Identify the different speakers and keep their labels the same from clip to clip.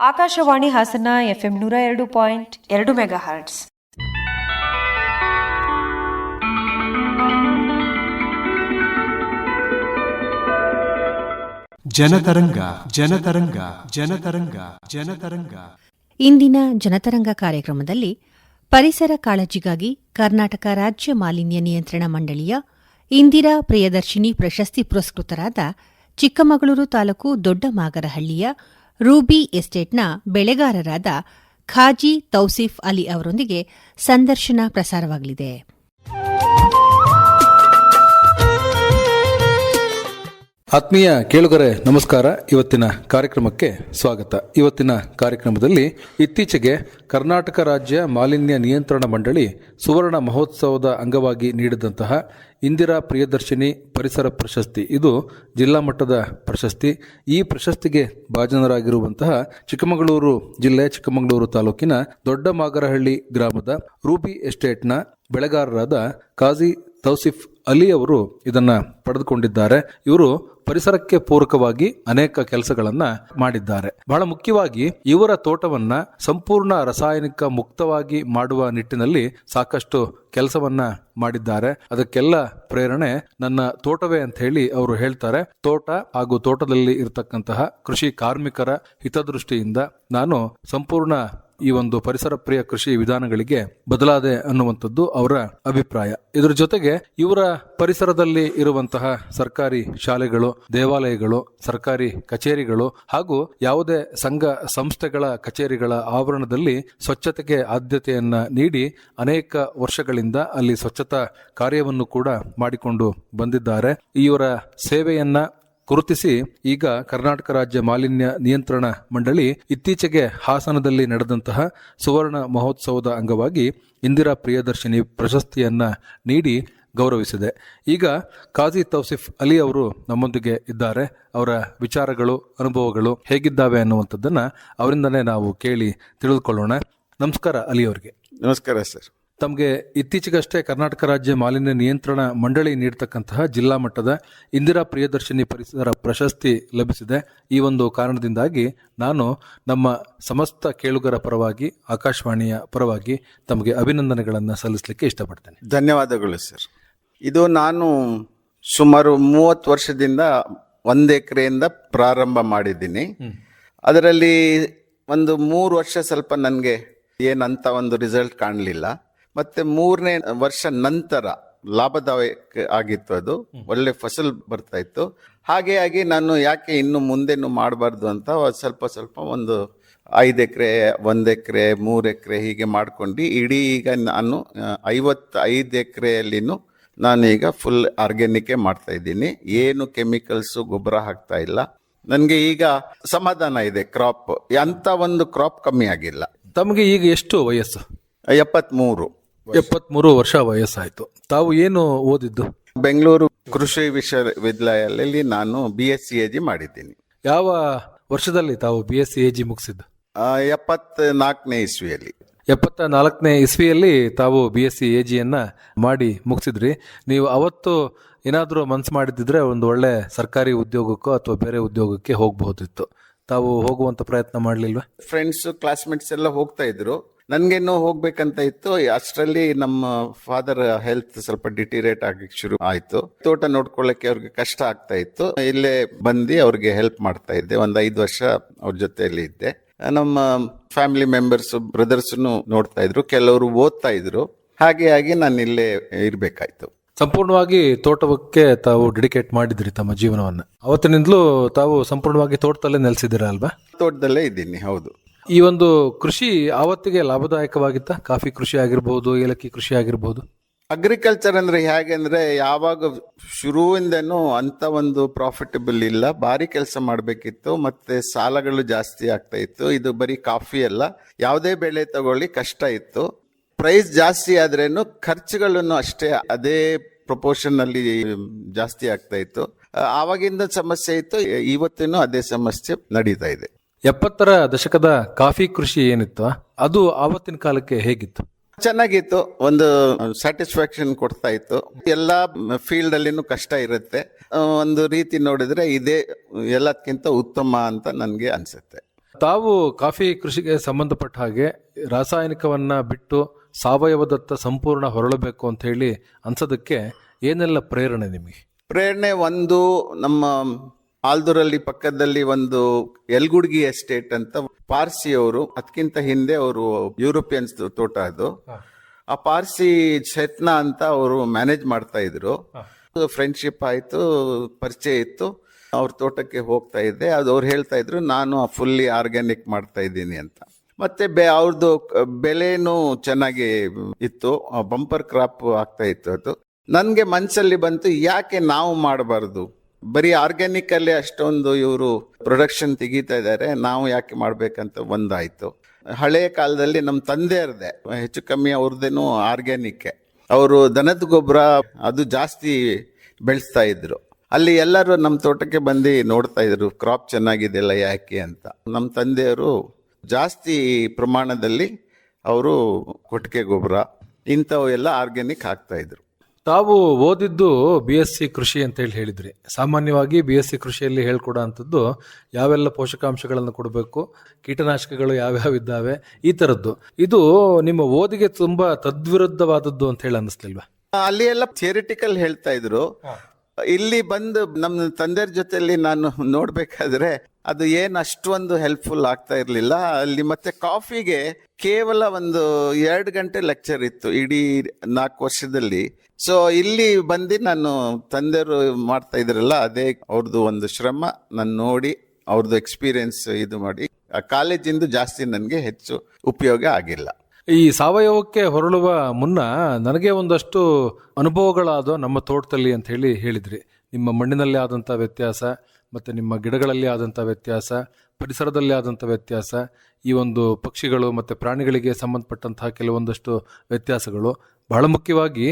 Speaker 1: Akashvani Hassan FM ನೂರ ಎರಡು point ಎರಡು ಮೆಗಾ ಹರ್ಟ್ಸ್
Speaker 2: ಜನತರಂಗ ಜನತರಂಗ ಜನತರಂಗ ಜನತರಂಗ.
Speaker 3: ಇಂದಿನ ಜನತರಂಗ ಕಾರ್ಯಕ್ರಮದಲ್ಲಿ ಪರಿಸರ ಕಾಳಜಿಗಾಗಿ ಕರ್ನಾಟಕ ರಾಜ್ಯ ಮಾಲಿನ್ಯ ನಿಯಂತ್ರಣ ಮಂಡಳಿಯ ಇಂದಿರಾ ಪ್ರಿಯದರ್ಶಿನಿ ಪ್ರಶಸ್ತಿ ಪುರಸ್ಕೃತರಾದ ಚಿಕ್ಕಮಗಳೂರು ತಾಲೂಕು ದೊಡ್ಡಮಾಗರಹಳ್ಳಿಯ ರೂಬಿ ಎಸ್ಟೇಟ್ನ ಬೆಳೆಗಾರರಾದ ಖಾಜಿ ತೌಸಿಫ್ ಅಲಿ ಅವರೊಂದಿಗೆ ಸಂದರ್ಶನ ಪ್ರಸಾರವಾಗಲಿದೆ.
Speaker 4: ಆತ್ಮೀಯ ಕೇಳುಗರೆ, ನಮಸ್ಕಾರ. ಇವತ್ತಿನ ಕಾರ್ಯಕ್ರಮಕ್ಕೆ ಸ್ವಾಗತ. ಇವತ್ತಿನ ಕಾರ್ಯಕ್ರಮದಲ್ಲಿ ಇತ್ತೀಚೆಗೆ ಕರ್ನಾಟಕ ರಾಜ್ಯ ಮಾಲಿನ್ಯ ನಿಯಂತ್ರಣ ಮಂಡಳಿ ಸುವರ್ಣ ಮಹೋತ್ಸವದ ಅಂಗವಾಗಿ ನೀಡಿದಂತಹ ಇಂದಿರಾ ಪ್ರಿಯದರ್ಶಿನಿ ಪರಿಸರ ಪ್ರಶಸ್ತಿ. ಇದು ಜಿಲ್ಲಾ ಮಟ್ಟದ ಪ್ರಶಸ್ತಿ. ಈ ಪ್ರಶಸ್ತಿಗೆ ಭಾಜನರಾಗಿರುವಂತಹ ಚಿಕ್ಕಮಗಳೂರು ಜಿಲ್ಲೆ, ಚಿಕ್ಕಮಗಳೂರು ತಾಲೂಕಿನ ದೊಡ್ಡ ಮಾಗರಹಳ್ಳಿ ಗ್ರಾಮದ ರೂಬಿ ಎಸ್ಟೇಟ್ನ ಬೆಳೆಗಾರರಾದ ಕಾಜಿ ತೌಸಿಫ್ ಅಲಿ ಅವರು ಇದನ್ನು ಪಡೆದುಕೊಂಡಿದ್ದಾರೆ. ಇವರು ಪರಿಸರಕ್ಕೆ ಪೂರಕವಾಗಿ ಅನೇಕ ಕೆಲಸಗಳನ್ನ ಮಾಡಿದ್ದಾರೆ. ಬಹಳ ಮುಖ್ಯವಾಗಿ ಇವರ ತೋಟವನ್ನ ಸಂಪೂರ್ಣ ರಾಸಾಯನಿಕ ಮುಕ್ತವಾಗಿ ಮಾಡುವ ನಿಟ್ಟಿನಲ್ಲಿ ಸಾಕಷ್ಟು ಕೆಲಸವನ್ನ ಮಾಡಿದ್ದಾರೆ. ಅದಕ್ಕೆಲ್ಲ ಪ್ರೇರಣೆ ನನ್ನ ತೋಟವೇ ಅಂತ ಹೇಳಿ ಅವರು ಹೇಳ್ತಾರೆ. ತೋಟ ಹಾಗೂ ತೋಟದಲ್ಲಿ ಇರತಕ್ಕಂತಹ ಕೃಷಿ ಕಾರ್ಮಿಕರ ಹಿತದೃಷ್ಟಿಯಿಂದ ನಾನು ಸಂಪೂರ್ಣ ಈ ಒಂದು ಪರಿಸರ ಪ್ರಿಯ ಕೃಷಿ ವಿಧಾನಗಳಿಗೆ ಬದಲಾದೆ ಅನ್ನುವಂಥದ್ದು ಅವರ ಅಭಿಪ್ರಾಯ. ಇದರ ಜೊತೆಗೆ ಇವರ ಪರಿಸರದಲ್ಲಿ ಇರುವಂತಹ ಸರ್ಕಾರಿ ಶಾಲೆಗಳು, ದೇವಾಲಯಗಳು, ಸರ್ಕಾರಿ ಕಚೇರಿಗಳು ಹಾಗೂ ಯಾವುದೇ ಸಂಘ ಸಂಸ್ಥೆಗಳ ಕಚೇರಿಗಳ ಆವರಣದಲ್ಲಿ ಸ್ವಚ್ಛತೆಗೆ ಆದ್ಯತೆಯನ್ನ ನೀಡಿ ಅನೇಕ ವರ್ಷಗಳಿಂದ ಅಲ್ಲಿ ಸ್ವಚ್ಛತಾ ಕಾರ್ಯವನ್ನು ಕೂಡ ಮಾಡಿಕೊಂಡು ಬಂದಿದ್ದಾರೆ. ಇವರ ಸೇವೆಯನ್ನ ಗುರುತಿಸಿ, ಈಗ ಕರ್ನಾಟಕ ರಾಜ್ಯ ಮಾಲಿನ್ಯ ನಿಯಂತ್ರಣ ಮಂಡಳಿ ಇತ್ತೀಚೆಗೆ ಹಾಸನದಲ್ಲಿ ನಡೆದಂತಹ ಸುವರ್ಣ ಮಹೋತ್ಸವದ ಅಂಗವಾಗಿ ಇಂದಿರಾ ಪ್ರಿಯದರ್ಶಿನಿ ಪ್ರಶಸ್ತಿಯನ್ನ ನೀಡಿ ಗೌರವಿಸಿದೆ. ಈಗ ಕಾಜಿ ತೌಸಿಫ್ ಅಲಿ ಅವರು ನಮ್ಮೊಂದಿಗೆ ಇದ್ದಾರೆ. ಅವರ ವಿಚಾರಗಳು, ಅನುಭವಗಳು ಹೇಗಿದ್ದಾವೆ ಅನ್ನುವಂಥದ್ದನ್ನು ಅವರಿಂದನೇ ನಾವು ಕೇಳಿ ತಿಳಿದುಕೊಳ್ಳೋಣ. ನಮಸ್ಕಾರ ಅಲಿ ಅವರಿಗೆ.
Speaker 5: ನಮಸ್ಕಾರ ಸರ್.
Speaker 4: ತಮಗೆ ಇತ್ತೀಚೆಗಷ್ಟೇ ಕರ್ನಾಟಕ ರಾಜ್ಯ ಮಾಲಿನ್ಯ ನಿಯಂತ್ರಣ ಮಂಡಳಿ ನೀಡತಕ್ಕಂತಹ ಜಿಲ್ಲಾ ಮಟ್ಟದ ಇಂದಿರಾ ಪ್ರಿಯದರ್ಶಿನಿ ಪರಿಸರ ಪ್ರಶಸ್ತಿ ಲಭಿಸಿದೆ. ಈ ಒಂದು ಕಾರಣದಿಂದಾಗಿ ನಾನು ನಮ್ಮ ಸಮಸ್ತ ಕೇಳುಗರ ಪರವಾಗಿ ಆಕಾಶವಾಣಿಯ ಪರವಾಗಿ ತಮಗೆ ಅಭಿನಂದನೆಗಳನ್ನು ಸಲ್ಲಿಸಲಿಕ್ಕೆ ಇಷ್ಟಪಡ್ತೇನೆ.
Speaker 5: ಧನ್ಯವಾದಗಳು ಸರ್. ಇದು ನಾನು ಸುಮಾರು ಮೂವತ್ತು ವರ್ಷದಿಂದ ಒಂದು ಎಕರೆಯಿಂದ ಪ್ರಾರಂಭ ಮಾಡಿದ್ದೀನಿ. ಅದರಲ್ಲಿ ಒಂದು ಮೂರು ವರ್ಷ ಸ್ವಲ್ಪ ನನಗೆ ಏನಂತ ಒಂದು ರಿಸಲ್ಟ್ ಕಾಣಲಿಲ್ಲ. ಮತ್ತೆ ಮೂರನೇ ವರ್ಷ ನಂತರ ಲಾಭದಾಯಕ ಆಗಿತ್ತು ಅದು. ಒಳ್ಳೆ ಫಸಲ್ ಬರ್ತಾ ಇತ್ತು. ಹಾಗೆ ಆಗಿ ನಾನು ಯಾಕೆ ಇನ್ನು ಮುಂದೆನು ಮಾಡಬಾರ್ದು ಅಂತ ಸ್ವಲ್ಪ ಸ್ವಲ್ಪ ಒಂದು ಐದು ಎಕರೆ ಒಂದು ಎಕರೆ ಮೂರು ಎಕರೆ ಹೀಗೆ ಮಾಡ್ಕೊಂಡು ಇಡೀ ಈಗ ನಾನು ಐವತ್ತೈದು ಎಕರೆಯಲ್ಲಿನೂ ನಾನು ಈಗ ಫುಲ್ ಆರ್ಗ್ಯಾನಿಕ್ಕೇ ಮಾಡ್ತಾ ಇದ್ದೀನಿ. ಏನು ಕೆಮಿಕಲ್ಸು ಗೊಬ್ಬರ ಹಾಕ್ತಾ ಇಲ್ಲ. ನನಗೆ ಈಗ ಸಮಾಧಾನ ಇದೆ ಕ್ರಾಪ್ ಅಂತ ಒಂದು ಕ್ರಾಪ್ ಕಮ್ಮಿ ಆಗಿಲ್ಲ.
Speaker 4: ತಮಗೆ ಈಗ ಎಷ್ಟು ವಯಸ್ಸು?
Speaker 5: ಎಪ್ಪತ್ಮೂರು.
Speaker 4: ಎಪ್ಪತ್ಮೂರು ವರ್ಷ ವಯಸ್ಸಾಯ್ತು. ತಾವು ಏನು ಓದಿದ್ದು?
Speaker 5: ಬೆಂಗಳೂರು ಕೃಷಿ ವಿಶ್ವವಿದ್ಯಾಲಯದಲ್ಲಿ ನಾನು B S C A G ಮಾಡಿದ್ದೀನಿ.
Speaker 4: ಯಾವ ವರ್ಷದಲ್ಲಿ ತಾವು B S C A G ಮುಗಿಸಿದ್ದು?
Speaker 5: ಎಪ್ಪತ್ ನಾಲ್ಕನೇ ಇಸ್ವಿಯಲ್ಲಿ.
Speaker 4: ಎಪ್ಪತ್ತ ನಾಲ್ಕನೇ ಇಸ್ವಿಯಲ್ಲಿ ತಾವು ಬಿ ಎಸ್ ಸಿ ಎ ಜಿಯನ್ನ ಮಾಡಿ ಮುಗಿಸಿದ್ರಿ. ನೀವು ಅವತ್ತು ಏನಾದರೂ ಮನ್ಸು ಮಾಡಿದ್ದಿದ್ರೆ ಒಂದು ಒಳ್ಳೆ ಸರ್ಕಾರಿ ಉದ್ಯೋಗಕ್ಕೋ ಅಥವಾ ಬೇರೆ ಉದ್ಯೋಗಕ್ಕೆ ಹೋಗಬಹುದಿತ್ತು. ತಾವು ಹೋಗುವಂತ ಪ್ರಯತ್ನ ಮಾಡಲಿಲ್ವಾ?
Speaker 5: ಫ್ರೆಂಡ್ಸ್ ಕ್ಲಾಸ್ಮೇಟ್ಸ್ ಎಲ್ಲ ಹೋಗ್ತಾ ಇದ್ರು. ನನ್ಗೇನು ಹೋಗ್ಬೇಕಂತ ಇತ್ತು. ಅಷ್ಟರಲ್ಲಿ ನಮ್ಮ ಫಾದರ್ ಹೆಲ್ತ್ ಸ್ವಲ್ಪ ಡಿಟಿರೇಟ್ ಆಗಕ್ಕೆ ಶುರು ಆಯ್ತು. ತೋಟ ನೋಡ್ಕೊಳ್ಳಕ್ಕೆ ಅವ್ರಿಗೆ ಕಷ್ಟ ಆಗ್ತಾ ಇತ್ತು. ಇಲ್ಲೇ ಬಂದು ಅವ್ರಿಗೆ ಹೆಲ್ಪ್ ಮಾಡ್ತಾ ಇದ್ದೆ. ಒಂದು ಐದು ವರ್ಷ ಅವ್ರ ಜೊತೆಯಲ್ಲಿ ಇದ್ದೆ. ನಮ್ಮ ಫ್ಯಾಮಿಲಿ ಮೆಂಬರ್ಸ್ ಬ್ರದರ್ಸ್ ನೋಡ್ತಾ ಇದ್ರು. ಕೆಲವರು ಓದ್ತಾ ಇದ್ರು. ಹಾಗೆ ಆಗಿ ನಾನು ಇಲ್ಲೇ ಇರ್ಬೇಕಾಯ್ತು.
Speaker 4: ಸಂಪೂರ್ಣವಾಗಿ ತೋಟಕ್ಕೆ ತಾವು ಡೆಡಿಕೇಟ್ ಮಾಡಿದ್ರಿ ತಮ್ಮ ಜೀವನವನ್ನ. ಅವತ್ತಿನಿಂದಲೂ ತಾವು ಸಂಪೂರ್ಣವಾಗಿ ತೋಟದಲ್ಲೇ ನೆಲೆಸಿದ್ದೀರಾ ಅಲ್ವಾ?
Speaker 5: ತೋಟದಲ್ಲೇ ಇದ್ದೀನಿ ಹೌದು.
Speaker 4: ಈ ಒಂದು ಕೃಷಿ ಆವತ್ತಿಗೆ ಲಾಭದಾಯಕವಾಗಿತ್ತ? ಕಾಫಿ ಕೃಷಿ ಆಗಿರ್ಬೋದು, ಏಲಕ್ಕಿ ಕೃಷಿ ಆಗಿರ್ಬೋದು.
Speaker 5: ಅಗ್ರಿಕಲ್ಚರ್ ಅಂದ್ರೆ ಹೇಗೆ ಅಂದ್ರೆ ಯಾವಾಗ ಶುರುವಿಂದನೂ ಅಂತ ಒಂದು ಪ್ರಾಫಿಟಬಲ್ ಇಲ್ಲ. ಭಾರಿ ಕೆಲಸ ಮಾಡಬೇಕಿತ್ತು, ಮತ್ತೆ ಸಾಲಗಳು ಜಾಸ್ತಿ ಆಗ್ತಾ ಇತ್ತು. ಇದು ಬರೀ ಕಾಫಿ ಅಲ್ಲ, ಯಾವುದೇ ಬೆಳೆ ತಗೊಳ್ಳಿ ಕಷ್ಟ ಇತ್ತು. ಪ್ರೈಸ್ ಜಾಸ್ತಿ ಆದ್ರೇನು ಖರ್ಚುಗಳನ್ನು ಅಷ್ಟೇ ಅದೇ ಪ್ರಪೋರ್ಷನ್ ಅಲ್ಲಿ ಜಾಸ್ತಿ ಆಗ್ತಾ ಇತ್ತು. ಆವಾಗಿಂದ ಸಮಸ್ಯೆ ಇತ್ತು, ಇವತ್ತಿನೂ ಅದೇ ಸಮಸ್ಯೆ ನಡೀತಾ ಇದೆ.
Speaker 4: ಎಪ್ಪತ್ತರ ದಶಕದ ಕಾಫಿ ಕೃಷಿ ಏನಿತ್ತು? ಅದು ಆವತ್ತಿನ ಕಾಲಕ್ಕೆ ಹೇಗಿತ್ತು?
Speaker 5: ಚೆನ್ನಾಗಿತ್ತು. ಒಂದು ಸ್ಯಾಟಿಸ್ಫ್ಯಾಕ್ಷನ್ ಕೊಡ್ತಾ ಇತ್ತು. ಎಲ್ಲ ಫೀಲ್ಡ್ ಅಲ್ಲಿನೂ ಕಷ್ಟ ಇರುತ್ತೆ. ಒಂದು ರೀತಿ ನೋಡಿದ್ರೆ ಇದೇ ಎಲ್ಲದಕ್ಕಿಂತ ಉತ್ತಮ ಅಂತ ನನಗೆ ಅನ್ಸುತ್ತೆ.
Speaker 4: ತಾವು ಕಾಫಿ ಕೃಷಿಗೆ ಸಂಬಂಧಪಟ್ಟ ಹಾಗೆ ರಾಸಾಯನಿಕವನ್ನ ಬಿಟ್ಟು ಸಾವಯವದತ್ತ ಸಂಪೂರ್ಣ ಹೊರಳಬೇಕು ಅಂತ ಹೇಳಿ ಅನ್ಸೋದಕ್ಕೆ ಏನೆಲ್ಲ ಪ್ರೇರಣೆ ನಿಮಗೆ?
Speaker 5: ಪ್ರೇರಣೆ ಒಂದು ನಮ್ಮ ಆಲ್ದೂರಲ್ಲಿ ಪಕ್ಕದಲ್ಲಿ ಒಂದು ಎಲ್ಗುಡ್ಗಿ ಎಸ್ಟೇಟ್ ಅಂತ ಪಾರ್ಸಿ ಅವರು ಅದಕ್ಕಿಂತ ಹಿಂದೆ ಅವರು ಯುರೋಪಿಯನ್ಸ್ ತೋಟ ಅದು. ಆ ಪಾರ್ಸಿ ಶೆತ್ನ ಅಂತ ಅವರು ಮ್ಯಾನೇಜ್ ಮಾಡ್ತಾ ಇದ್ರು. ಫ್ರೆಂಡ್ಶಿಪ್ ಆಯಿತು ಪರಿಚಯ ಇತ್ತು. ಅವ್ರ ತೋಟಕ್ಕೆ ಹೋಗ್ತಾ ಇದ್ದೆ. ಅದು ಅವ್ರು ಹೇಳ್ತಾ ಇದ್ರು ನಾನು ಫುಲ್ಲಿ ಆರ್ಗ್ಯಾನಿಕ್ ಮಾಡ್ತಾ ಇದ್ದೀನಿ ಅಂತ. ಮತ್ತೆ ಬೆ ಅವ್ರದ್ದು ಬೆಲೆನೂ ಚೆನ್ನಾಗಿ ಇತ್ತು. ಬಂಪರ್ ಕ್ರಾಪ್ ಆಗ್ತಾ ಇತ್ತು ಅದು. ನನಗೆ ಮನಸ್ಸಲ್ಲಿ ಬಂತು ಯಾಕೆ ನಾವು ಮಾಡಬಾರ್ದು? ಬರೀ ಆರ್ಗ್ಯಾನಿಕ್ ಅಲ್ಲಿ ಅಷ್ಟೊಂದು ಇವರು ಪ್ರೊಡಕ್ಷನ್ ತೆಗಿತಾ ಇದ್ದಾರೆ ನಾವು ಯಾಕೆ ಮಾಡ್ಬೇಕಂತ ಒಂದಾಯ್ತು. ಹಳೆಯ ಕಾಲದಲ್ಲಿ ನಮ್ಮ ತಂದೆಯರ್ದೆ ಹೆಚ್ಚು ಕಮ್ಮಿ ಅವ್ರದ್ದೇನು ಆರ್ಗ್ಯಾನಿಕ್ ಅವರು ದನದ ಗೊಬ್ಬರ ಅದು ಜಾಸ್ತಿ ಬೆಳೆಸ್ತಾ ಇದ್ರು. ಅಲ್ಲಿ ಎಲ್ಲರೂ ನಮ್ಮ ತೋಟಕ್ಕೆ ಬಂದು ನೋಡ್ತಾ ಇದ್ರು ಕ್ರಾಪ್ ಚೆನ್ನಾಗಿದೆಯಲ್ಲ ಯಾಕೆ ಅಂತ. ನಮ್ಮ ತಂದೆಯವರು ಜಾಸ್ತಿ ಪ್ರಮಾಣದಲ್ಲಿ ಅವರು ಕೊಟ್ಟಿಗೆ ಗೊಬ್ಬರ ಇಂಥವು ಎಲ್ಲ ಆರ್ಗ್ಯಾನಿಕ್ ಹಾಕ್ತಾ ಇದ್ರು.
Speaker 4: ತಾವು ಓದಿದ್ದು ಬಿ ಎಸ್ ಸಿ ಕೃಷಿ ಅಂತ ಹೇಳಿ ಹೇಳಿದ್ರಿ. ಸಾಮಾನ್ಯವಾಗಿ ಬಿ ಎಸ್ ಸಿ ಕೃಷಿಯಲ್ಲಿ ಹೇಳ್ಕೊಡೋ ಅಂಥದ್ದು ಯಾವೆಲ್ಲ ಪೋಷಕಾಂಶಗಳನ್ನು ಕೊಡಬೇಕು ಕೀಟನಾಶಕಗಳು ಯಾವ್ಯಾವ ಇದ್ದಾವೆ ಈ ಥರದ್ದು. ಇದು ನಿಮ್ಮ ಓದಿಗೆ ತುಂಬ ತದ್ವಿರುದ್ಧವಾದದ್ದು ಅಂತ ಹೇಳಿ ಅನ್ನಿಸ್ಲಿಲ್ವಾ?
Speaker 5: ಅಲ್ಲಿ ಎಲ್ಲ ಥಿಯರಿಟಿಕಲ್ ಹೇಳ್ತಾ ಇದ್ರು. ಇಲ್ಲಿ ಬಂದು ನಮ್ಮ ತಂದೆಯರ ಜೊತೆಯಲ್ಲಿ ನಾನು ನೋಡಬೇಕಾದ್ರೆ ಅದು ಏನು ಅಷ್ಟೊಂದು ಹೆಲ್ಪ್ಫುಲ್ ಆಗ್ತಾ ಇರಲಿಲ್ಲ. ಅಲ್ಲಿ ಮತ್ತೆ ಕಾಫಿಗೆ ಕೇವಲ ಒಂದು ಎರಡು ಗಂಟೆ ಲೆಕ್ಚರ್ ಇತ್ತು ಇಡೀ ನಾಲ್ಕು ವರ್ಷದಲ್ಲಿ. ಸೊ ಇಲ್ಲಿ ಬಂದು ನಾನು ತಂದೆಯರು ಮಾಡ್ತಾ ಇದ್ರಲ್ಲ, ಅದೇ ಅವ್ರದ್ದು ಒಂದು ಶ್ರಮ. ನಾನು ನೋಡಿ ಅವ್ರದ್ದು ಎಕ್ಸ್ಪೀರಿಯನ್ಸ್ ಇದು ಮಾಡಿ. ಕಾಲೇಜಿಂದ ಜಾಸ್ತಿ ನನಗೆ ಹೆಚ್ಚು ಉಪಯೋಗ ಆಗಿಲ್ಲ.
Speaker 4: ಈ ಸಾವಯವಕ್ಕೆ ಹೊರಳುವ ಮುನ್ನ ನನಗೆ ಒಂದಷ್ಟು ಅನುಭವಗಳಾದ ನಮ್ಮ ತೋಟದಲ್ಲಿ ಅಂತ ಹೇಳಿ ಹೇಳಿದ್ರಿ. ನಿಮ್ಮ ಮಣ್ಣಿನಲ್ಲಿ ಆದಂಥ ವ್ಯತ್ಯಾಸ ಮತ್ತು ನಿಮ್ಮ ಗಿಡಗಳಲ್ಲಿ ಆದಂಥ ವ್ಯತ್ಯಾಸ, ಪರಿಸರದಲ್ಲಿ ಆದಂಥ ವ್ಯತ್ಯಾಸ, ಈ ಒಂದು ಪಕ್ಷಿಗಳು ಮತ್ತು ಪ್ರಾಣಿಗಳಿಗೆ ಸಂಬಂಧಪಟ್ಟಂತಹ ಕೆಲವೊಂದಷ್ಟು ವ್ಯತ್ಯಾಸಗಳು ಬಹಳ ಮುಖ್ಯವಾಗಿ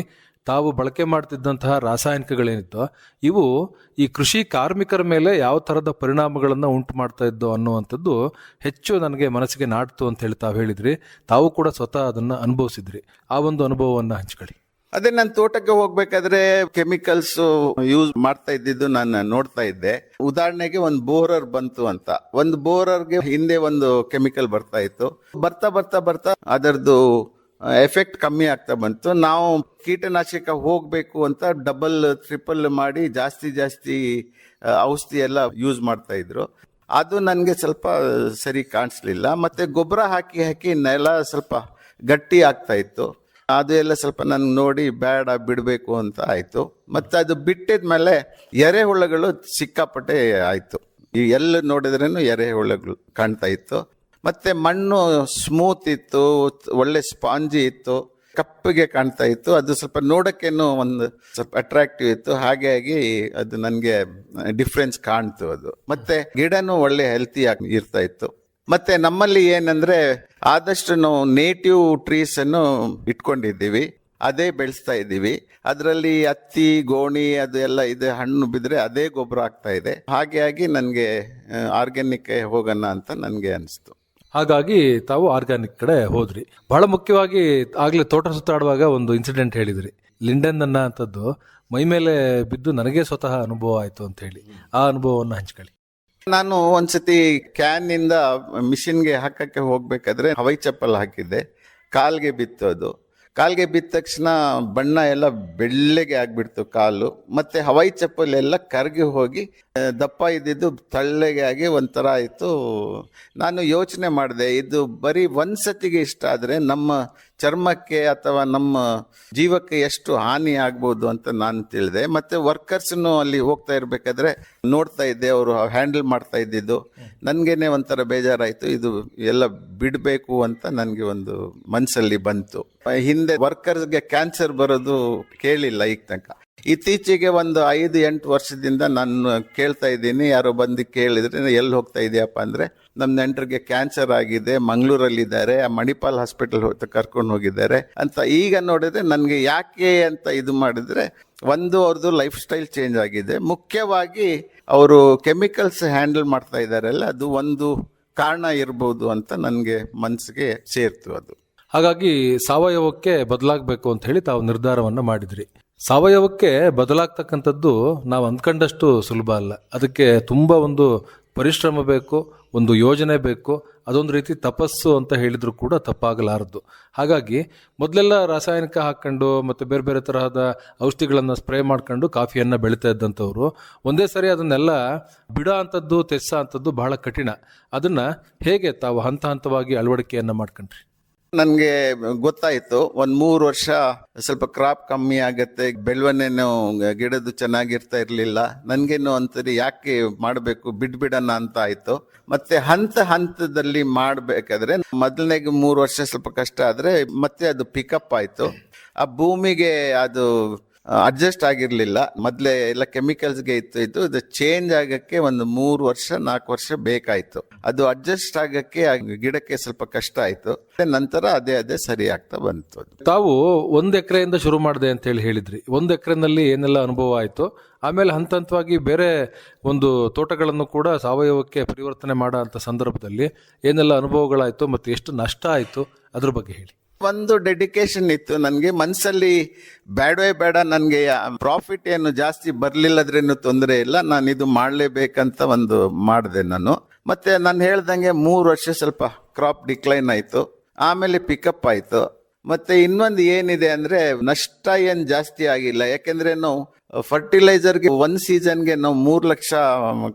Speaker 4: ತಾವು ಬಳಕೆ ಮಾಡ್ತಿದ್ದಂತಹ ರಾಸಾಯನಿಕಗಳೇನಿತ್ತು, ಇವು ಈ ಕೃಷಿ ಕಾರ್ಮಿಕರ ಮೇಲೆ ಯಾವ ಥರದ ಪರಿಣಾಮಗಳನ್ನು ಉಂಟು ಮಾಡ್ತಾ ಇದ್ದೋ ಅನ್ನುವಂಥದ್ದು ಹೆಚ್ಚು ನನಗೆ ಮನಸ್ಸಿಗೆ ನಾಡ್ತು ಅಂತ ಹೇಳಿ ತಾವು ಹೇಳಿದ್ರಿ. ತಾವು ಕೂಡ ಸ್ವತಃ ಅದನ್ನು ಅನುಭವಿಸಿದ್ರಿ. ಆ ಒಂದು ಅನುಭವವನ್ನು ಹಂಚ್ಕೊಳ್ಳಿ.
Speaker 5: ಅದೇ ನಾನು ತೋಟಕ್ಕೆ ಹೋಗ್ಬೇಕಾದ್ರೆ ಕೆಮಿಕಲ್ಸ್ ಯೂಸ್ ಮಾಡ್ತಾ ಇದ್ದಿದ್ದು ನಾನು ನೋಡ್ತಾ ಇದ್ದೆ. ಉದಾಹರಣೆಗೆ ಒಂದು ಬೋರರ್ ಬಂತು ಅಂತ. ಒಂದು ಬೋರರ್ಗೆ ಹಿಂದೆ ಒಂದು ಕೆಮಿಕಲ್ ಬರ್ತಾ ಇತ್ತು. ಬರ್ತಾ ಬರ್ತಾ ಬರ್ತಾ ಅದರದ್ದು ಎಫೆಕ್ಟ್ ಕಮ್ಮಿ ಆಗ್ತಾ ಬಂತು. ನಾವು ಕೀಟನಾಶಕ ಹೋಗಬೇಕು ಅಂತ ಡಬಲ್ ಟ್ರಿಪಲ್ ಮಾಡಿ ಜಾಸ್ತಿ ಜಾಸ್ತಿ ಔಷಧಿ ಎಲ್ಲ ಯೂಸ್ ಮಾಡ್ತಾ ಇದ್ರು. ಅದು ನನಗೆ ಸ್ವಲ್ಪ ಸರಿ ಕಾಣಿಸ್ಲಿಲ್ಲ. ಮತ್ತು ಗೊಬ್ಬರ ಹಾಕಿ ಹಾಕಿ ನೆಲ ಸ್ವಲ್ಪ ಗಟ್ಟಿ ಆಗ್ತಾ ಇತ್ತು. ಅದು ಎಲ್ಲ ಸ್ವಲ್ಪ ನನಗೆ ನೋಡಿ ಬೇಡ ಬಿಡಬೇಕು ಅಂತ ಆಯಿತು. ಮತ್ತು ಅದು ಬಿಟ್ಟಿದ ಮೇಲೆ ಎರೆಹುಳಗಳು ಸಿಕ್ಕಾಪಟ್ಟೆ ಆಯಿತು. ಎಲ್ಲ ನೋಡಿದ್ರೇನು ಎರೆಹುಳಗಳು ಕಾಣ್ತಾ ಇತ್ತು. ಮತ್ತೆ ಮಣ್ಣು ಸ್ಮೂತ್ ಇತ್ತು, ಒಳ್ಳೆ ಸ್ಪಾಂಜಿ ಇತ್ತು, ಕಪ್ಪಿಗೆ ಕಾಣ್ತಾ ಇತ್ತು. ಅದು ಸ್ವಲ್ಪ ನೋಡೋಕ್ಕೇನು ಒಂದು ಸ್ವಲ್ಪ ಅಟ್ರಾಕ್ಟಿವ್ ಇತ್ತು. ಹಾಗಾಗಿ ಅದು ನನಗೆ ಡಿಫ್ರೆನ್ಸ್ ಕಾಣ್ತು ಅದು. ಮತ್ತೆ ಗಿಡನೂ ಒಳ್ಳೆ ಹೆಲ್ತಿ ಆಗಿ ಇರ್ತಾ ಇತ್ತು. ಮತ್ತೆ ನಮ್ಮಲ್ಲಿ ಏನಂದ್ರೆ ಆದಷ್ಟು ನಾವು ನೇಟಿವ್ ಟ್ರೀಸ್ ಅನ್ನು ಇಟ್ಕೊಂಡಿದ್ದೀವಿ. ಅದೇ ಬೆಳೆಸ್ತಾ ಇದ್ದೀವಿ. ಅದರಲ್ಲಿ ಹತ್ತಿ ಗೋಣಿ, ಅದು ಎಲ್ಲ ಇದೆ. ಹಣ್ಣು ಬಿದ್ದರೆ ಅದೇ ಗೊಬ್ಬರ ಆಗ್ತಾ ಇದೆ. ಹಾಗೆ ಆಗಿ ನನಗೆ ಆರ್ಗ್ಯಾನಿಕ್ ಹೋಗೋಣ ಅಂತ ನನಗೆ ಅನಿಸ್ತು.
Speaker 4: ಹಾಗಾಗಿ ತಾವು ಆರ್ಗ್ಯಾನಿಕ್ ಕಡೆ ಹೋದ್ರಿ. ಬಹಳ ಮುಖ್ಯವಾಗಿ ಆಗ್ಲೇ ತೋಟ ಸುತ್ತಾಡುವಾಗ ಒಂದು ಇನ್ಸಿಡೆಂಟ್ ಹೇಳಿದ್ರಿ. ಲಿಂಡನ್ ಅನ್ನ ಅಂತದ್ದು ಮೈ ಮೇಲೆ ಬಿದ್ದು ನನಗೆ ಸ್ವತಃ ಅನುಭವ ಆಯಿತು ಅಂತ ಹೇಳಿ. ಆ ಅನುಭವವನ್ನು ಹಂಚ್ಕೊಳ್ಳಿ.
Speaker 5: ನಾನು ಒಂದ್ಸತಿ ಕ್ಯಾನ್ ಇಂದ ಮಿಷಿನ್ಗೆ ಹಾಕಕ್ಕೆ ಹೋಗ್ಬೇಕಾದ್ರೆ ಹವೈ ಚಪ್ಪಲ್ ಹಾಕಿದ್ದೆ. ಕಾಲ್ಗೆ ಬಿತ್ತು ಅದು ಕಾಲ್ಗೆ ಬಿದ್ದ ತಕ್ಷಣ ಬಣ್ಣ ಎಲ್ಲ ಬೆಳ್ಳಗೆ ಆಗ್ಬಿಡ್ತು ಕಾಲು, ಮತ್ತೆ ಹವಾಯಿ ಚಪ್ಪಲೆಲ್ಲ ಕರಗಿ ಹೋಗಿ ದಪ್ಪ ಇದ್ದಿದ್ದು ತಳ್ಳಗೆ ಆಗಿ ಒಂಥರ ಆಯಿತು. ನಾನು ಯೋಚನೆ ಮಾಡಿದೆ, ಇದು ಬರೀ ಒಂದ್ಸತಿಗೆ ಇಷ್ಟ, ಆದರೆ ನಮ್ಮ ಚರ್ಮಕ್ಕೆ ಅಥವಾ ನಮ್ಮ ಜೀವಕ್ಕೆ ಎಷ್ಟು ಹಾನಿ ಆಗ್ಬೋದು ಅಂತ ನಾನು ತಿಳಿದೆ. ಮತ್ತೆ ವರ್ಕರ್ಸ್ನು ಅಲ್ಲಿ ಹೋಗ್ತಾ ಇರಬೇಕಾದ್ರೆ ನೋಡ್ತಾ ಇದ್ದೆ, ಅವರು ಹ್ಯಾಂಡಲ್ ಮಾಡ್ತಾ ಇದ್ದಿದ್ದು. ನನಗೇನೆ ಒಂಥರ ಬೇಜಾರಾಯಿತು. ಇದು ಎಲ್ಲ ಬಿಡಬೇಕು ಅಂತ ನನಗೆ ಒಂದು ಮನಸ್ಸಲ್ಲಿ ಬಂತು. ಹಿಂದೆ ವರ್ಕರ್ಸ್ಗೆ ಕ್ಯಾನ್ಸರ್ ಬರೋದು ಕೇಳಿಲ್ಲ ಈಗ ತನಕ. ಇತ್ತೀಚೆಗೆ ಒಂದು ಐದು, ಎಂಟು ವರ್ಷದಿಂದ ನಾನು ಕೇಳ್ತಾ ಇದ್ದೀನಿ. ಯಾರೋ ಬಂದು ಕೇಳಿದ್ರೆ ಎಲ್ಲಿ ಹೋಗ್ತಾ ಇದೆಯಪ್ಪ? ಅಂದರೆ, ನಮ್ಮ ನೆಂಟರಿಗೆ ಕ್ಯಾನ್ಸರ್ ಆಗಿದೆ, ಮಂಗಳೂರಲ್ಲಿದ್ದಾರೆ, ಆ ಮಣಿಪಾಲ್ ಹಾಸ್ಪಿಟಲ್ ಕರ್ಕೊಂಡು ಹೋಗಿದ್ದಾರೆ. ಅಂತ ಈಗ ನೋಡಿದ್ರೆ, ನನಗೆ ಯಾಕೆ ಅಂತ ಇದು ಮಾಡಿದ್ರೆ, ಒಂದು ಅವ್ರದ್ದು ಲೈಫ್ ಸ್ಟೈಲ್ ಚೇಂಜ್ ಆಗಿದೆ. ಮುಖ್ಯವಾಗಿ ಅವರು ಕೆಮಿಕಲ್ಸ್ ಹ್ಯಾಂಡಲ್ ಮಾಡ್ತಾ ಇದ್ದಾರಲ್ಲ ಅದು ಒಂದು ಕಾರಣ ಇರ್ಬೋದು ಅಂತ ನನಗೆ ಮನಸ್ಸಿಗೆ ಸೇರ್ತು ಅದು.
Speaker 4: ಹಾಗಾಗಿ ಸಾವಯವಕ್ಕೆ ಬದಲಾಗಬೇಕು ಅಂತ ಹೇಳಿ ತಾವು ನಿರ್ಧಾರವನ್ನು ಮಾಡಿದ್ರಿ. ಸಾವಯವಕ್ಕೆ ಬದಲಾಗ್ತಕ್ಕಂಥದ್ದು ನಾವು ಅಂದ್ಕೊಂಡಷ್ಟು ಸುಲಭ ಅಲ್ಲ. ಅದಕ್ಕೆ ತುಂಬ ಒಂದು ಪರಿಶ್ರಮ ಬೇಕು, ಒಂದು ಯೋಜನೆ ಬೇಕು, ಅದೊಂದು ರೀತಿ ತಪಸ್ಸು ಅಂತ ಹೇಳಿದರೂ ಕೂಡ ತಪ್ಪಾಗಲಾರದು. ಹಾಗಾಗಿ ಮೊದಲೆಲ್ಲ ರಾಸಾಯನಿಕ ಹಾಕ್ಕೊಂಡು ಮತ್ತು ಬೇರೆ ಬೇರೆ ತರಹದ ಔಷಧಿಗಳನ್ನು ಸ್ಪ್ರೇ ಮಾಡ್ಕೊಂಡು ಕಾಫಿಯನ್ನು ಬೆಳೀತಾ ಇದ್ದಂಥವ್ರು, ಒಂದೇ ಸರಿ ಅದನ್ನೆಲ್ಲ ಬಿಡ ಅಂಥದ್ದು, ತೆಸ್ಸ ಅಂಥದ್ದು ಬಹಳ ಕಠಿಣ. ಅದನ್ನು ಹೇಗೆ ತಾವು ಹಂತ ಹಂತವಾಗಿ ಅಳವಡಿಕೆಯನ್ನು ಮಾಡ್ಕೊಂಡ್ರಿ?
Speaker 5: ನನಗೆ ಗೊತ್ತಾಯಿತು. ಒಂದು ಮೂರು ವರ್ಷ ಸ್ವಲ್ಪ ಕ್ರಾಪ್ ಕಮ್ಮಿ ಆಗುತ್ತೆ ಬೆಳವಣಿಗೆನು ಗಿಡದ್ದು ಚೆನ್ನಾಗಿರ್ತಾ ಇರಲಿಲ್ಲ. ನನಗೇನು ಅಂತರಿ, ಯಾಕೆ ಮಾಡಬೇಕು, ಬಿಡ್ಬಿಡೋಣ ಅಂತ ಆಯಿತು. ಮತ್ತೆ ಹಂತ ಹಂತದಲ್ಲಿ ಮಾಡಬೇಕಾದ್ರೆ, ಮೊದಲನೇಗೆ ಮೂರು ವರ್ಷ ಸ್ವಲ್ಪ ಕಷ್ಟ ಆದರೆ ಮತ್ತೆ ಅದು ಪಿಕಪ್ ಆಯಿತು. ಆ ಭೂಮಿಗೆ ಅದು ಅಡ್ಜಸ್ಟ್ ಆಗಿರಲಿಲ್ಲ. ಮೊದಲೇ ಎಲ್ಲ ಕೆಮಿಕಲ್ಸ್ಗೆ ಇತ್ತು ಇದು ಇದು ಚೇಂಜ್ ಆಗೋಕ್ಕೆ ಒಂದು ಮೂರು ವರ್ಷ, ನಾಲ್ಕು ವರ್ಷ ಬೇಕಾಯಿತು. ಅದು ಅಡ್ಜಸ್ಟ್ ಆಗೋಕ್ಕೆ ಗಿಡಕ್ಕೆ ಸ್ವಲ್ಪ ಕಷ್ಟ ಆಯಿತು. ನಂತರ ಅದೇ ಅದೇ ಸರಿ ಆಗ್ತಾ ಬಂತು
Speaker 4: ತಾವು ಒಂದು ಎಕರೆಯಿಂದ ಶುರು ಮಾಡಿದೆ ಅಂತ ಹೇಳಿ ಹೇಳಿದ್ರಿ. ಒಂದು ಎಕರೆನಲ್ಲಿ ಏನೆಲ್ಲ ಅನುಭವ ಆಯಿತು? ಆಮೇಲೆ ಹಂತ ಹಂತವಾಗಿ ಬೇರೆ ಒಂದು ತೋಟಗಳನ್ನು ಕೂಡ ಸಾವಯವಕ್ಕೆ ಪರಿವರ್ತನೆ ಮಾಡೋ ಸಂದರ್ಭದಲ್ಲಿ ಏನೆಲ್ಲ ಅನುಭವಗಳಾಯಿತು ಮತ್ತು ಎಷ್ಟು ನಷ್ಟ ಆಯಿತು? ಅದ್ರ ಬಗ್ಗೆ ಹೇಳಿ.
Speaker 5: ಒಂದು ಡೆಡಿಕೇಶನ್ ಇತ್ತು. ನನಗೆ ಮನಸ್ಸಲ್ಲಿ ಬೇಡವೇ ಬೇಡ, ನನಗೆ ಪ್ರಾಫಿಟ್ ಏನು ಜಾಸ್ತಿ ಬರಲಿಲ್ಲದ್ರೇನು ತೊಂದರೆ ಇಲ್ಲ, ನಾನು ಇದು ಮಾಡಲೇಬೇಕಂತ ಒಂದು ಮಾಡಿದೆ ನಾನು. ಮತ್ತೆ ನಾನು ಹೇಳ್ದಂಗೆ ಮೂರು ವರ್ಷ ಸ್ವಲ್ಪ ಕ್ರಾಪ್ ಡಿಕ್ಲೈನ್ ಆಯಿತು. ಆಮೇಲೆ ಪಿಕಪ್ ಆಯ್ತು. ಮತ್ತೆ ಇನ್ನೊಂದು ಏನಿದೆ ಅಂದ್ರೆ ನಷ್ಟ ಏನ್ ಜಾಸ್ತಿ ಆಗಿಲ್ಲ. ಯಾಕೆಂದ್ರೆ ನಾವು ಫರ್ಟಿಲೈಸರ್ಗೆ ಒಂದ್ ಸೀಸನ್ಗೆ ನಾವು ಮೂರ್ ಲಕ್ಷ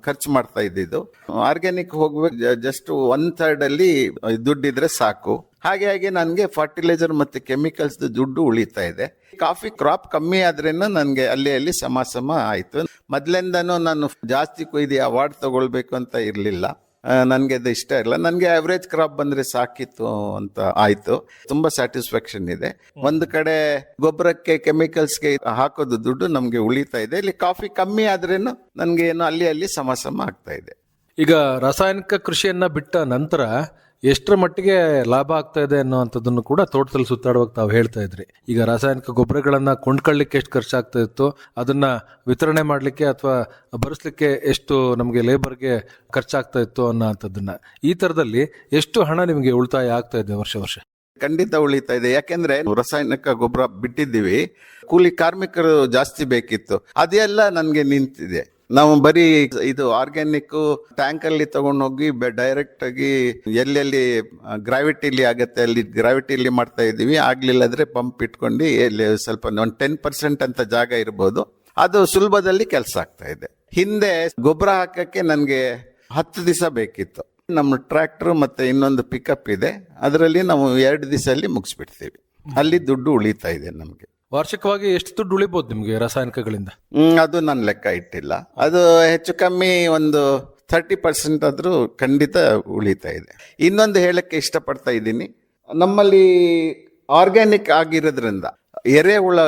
Speaker 5: ಖರ್ಚು ಮಾಡ್ತಾ ಇದ್ದಿದ್ದು. ಆರ್ಗ್ಯಾನಿಕ್ ಹೋಗ್ಬೇಕು ಜಸ್ಟ್ ಒನ್ ಥರ್ಡ್ ಅಲ್ಲಿ ದುಡ್ಡಿದ್ರೆ ಸಾಕು. ಹಾಗೆ ಹಾಗೆ ನನಗೆ ಫರ್ಟಿಲೈಸರ್ ಮತ್ತೆ ಕೆಮಿಕಲ್ಸ್ ದುಡ್ಡು ಉಳಿತಾ ಇದೆ. ಕಾಫಿ ಕ್ರಾಪ್ ಕಮ್ಮಿ ಆದ್ರೇನು ನನಗೆ ಅಲ್ಲಿ ಅಲ್ಲಿ ಸಮ ಸಮ ಆಯ್ತು. ಮೊದ್ಲಿಂದನೂ ನಾನು ಜಾಸ್ತಿ ಕೊಯ್ದು ಅವಾರ್ಡ್ ತಗೊಳ್ಬೇಕು ಅಂತ ಇರಲಿಲ್ಲ. ನನಗೆ ಅದು ಇಷ್ಟ ಇಲ್ಲ. ನನಗೆ ಆವ್ರೇಜ್ ಕ್ರಾಪ್ ಬಂದರೆ ಸಾಕಿತ್ತು ಅಂತ ಆಯಿತು. ತುಂಬ ಸ್ಯಾಟಿಸ್ಫ್ಯಾಕ್ಷನ್ ಇದೆ. ಒಂದು ಕಡೆ ಗೊಬ್ಬರಕ್ಕೆ ಕೆಮಿಕಲ್ಸ್ಗೆ ಹಾಕೋದು ದುಡ್ಡು ನಮಗೆ ಉಳಿತಾ ಇದೆ. ಇಲ್ಲಿ ಕಾಫಿ ಕಮ್ಮಿ ಆದ್ರೇನು ನನಗೆ ಏನು ಅಲ್ಲಿ ಅಲ್ಲಿ ಸಮ ಸಮ ಆಗ್ತಾ ಇದೆ.
Speaker 4: ಈಗ ರಾಸಾಯನಿಕ ಕೃಷಿಯನ್ನ ಬಿಟ್ಟ ನಂತರ ಎಷ್ಟರ ಮಟ್ಟಿಗೆ ಲಾಭ ಆಗ್ತಾ ಇದೆ ಅನ್ನೋವಂಥದ್ದನ್ನು ಕೂಡ ತೋಟದಲ್ಲಿ ಸುತ್ತಾಡುವಾಗ ತಾವು ಹೇಳ್ತಾ ಇದ್ರಿ. ಈಗ ರಾಸಾಯನಿಕ ಗೊಬ್ಬರಗಳನ್ನು ಕೊಂಡ್ಕೊಳ್ಳಿಕ್ಕೆ ಎಷ್ಟು ಖರ್ಚಾಗ್ತಾ ಇತ್ತು, ಅದನ್ನ ವಿತರಣೆ ಮಾಡಲಿಕ್ಕೆ ಅಥವಾ ಬರೆಸ್ಲಿಕ್ಕೆ ಎಷ್ಟು ನಮಗೆ ಲೇಬರ್ಗೆ ಖರ್ಚಾಗ್ತಾ ಇತ್ತು ಅನ್ನೋಂಥದ್ದನ್ನ ಈ ಥರದಲ್ಲಿ ಎಷ್ಟು ಹಣ ನಿಮಗೆ ಉಳಿತಾಯ ಆಗ್ತಾ ಇದೆ ವರ್ಷ ವರ್ಷ?
Speaker 5: ಖಂಡಿತ ಉಳಿತಾ ಇದೆ. ಯಾಕೆಂದ್ರೆ ರಾಸಾಯನಿಕ ಗೊಬ್ಬರ ಬಿಟ್ಟಿದ್ದೀವಿ. ಕೂಲಿ ಕಾರ್ಮಿಕರು ಜಾಸ್ತಿ ಬೇಕಿತ್ತು. ಅದೆಲ್ಲ ನನಗೆ ನಿಂತಿದೆ. ನಾವು ಬರೀ ಇದು ಆರ್ಗ್ಯಾನಿಕ್ ಟ್ಯಾಂಕ್ ಅಲ್ಲಿ ತಗೊಂಡೋಗಿ ಡೈರೆಕ್ಟ್ ಆಗಿ ಎಲ್ಲೆಲ್ಲಿ ಗ್ರಾವಿಟಿಲಿ ಆಗತ್ತೆ. ಅಲ್ಲಿ ಗ್ರಾವಿಟಿಲಿ ಮಾಡ್ತಾ ಇದ್ದೀವಿ. ಆಗ್ಲಿಲ್ಲ ಅಂದ್ರೆ ಪಂಪ್ ಇಟ್ಕೊಂಡು ಎಲ್ಲಿ ಸ್ವಲ್ಪ ಒಂದು ಟೆನ್ ಪರ್ಸೆಂಟ್ ಅಂತ ಜಾಗ ಇರ್ಬೋದು. ಅದು ಸುಲಭದಲ್ಲಿ ಕೆಲಸ ಆಗ್ತಾ ಇದೆ. ಹಿಂದೆ ಗೊಬ್ಬರ ಹಾಕಕ್ಕೆ ನನಗೆ ಹತ್ತು ದಿವಸ ಬೇಕಿತ್ತು. ನಮ್ಮ ಟ್ರ್ಯಾಕ್ಟರ್ ಮತ್ತೆ ಇನ್ನೊಂದು ಪಿಕಪ್ ಇದೆ. ಅದರಲ್ಲಿ ನಾವು ಎರಡು ದಿವಸದಲ್ಲಿ ಮುಗಿಸ್ಬಿಡ್ತೀವಿ. ಅಲ್ಲಿ ದುಡ್ಡು ಉಳಿತಾ ಇದೆ ನಮಗೆ.
Speaker 4: ವಾರ್ಷಿಕವಾಗಿ ಎಷ್ಟು ದುಡ್ಡು ಉಳಿಬೋದು ನಿಮಗೆ ರಾಸಾಯನಿಕಗಳಿಂದ?
Speaker 5: ಅದು ನಾನು ಲೆಕ್ಕ ಇಟ್ಟಿಲ್ಲ. ಅದು ಹೆಚ್ಚು ಕಮ್ಮಿ ಒಂದು ಥರ್ಟಿ ಪರ್ಸೆಂಟ್ ಆದರೂ ಖಂಡಿತ ಉಳಿತಾ ಇದೆ. ಇನ್ನೊಂದು ಹೇಳಕ್ಕೆ ಇಷ್ಟಪಡ್ತಾ ಇದ್ದೀನಿ. ನಮ್ಮಲ್ಲಿ ಆರ್ಗ್ಯಾನಿಕ್ ಆಗಿರೋದ್ರಿಂದ ಎರೆಹುಳ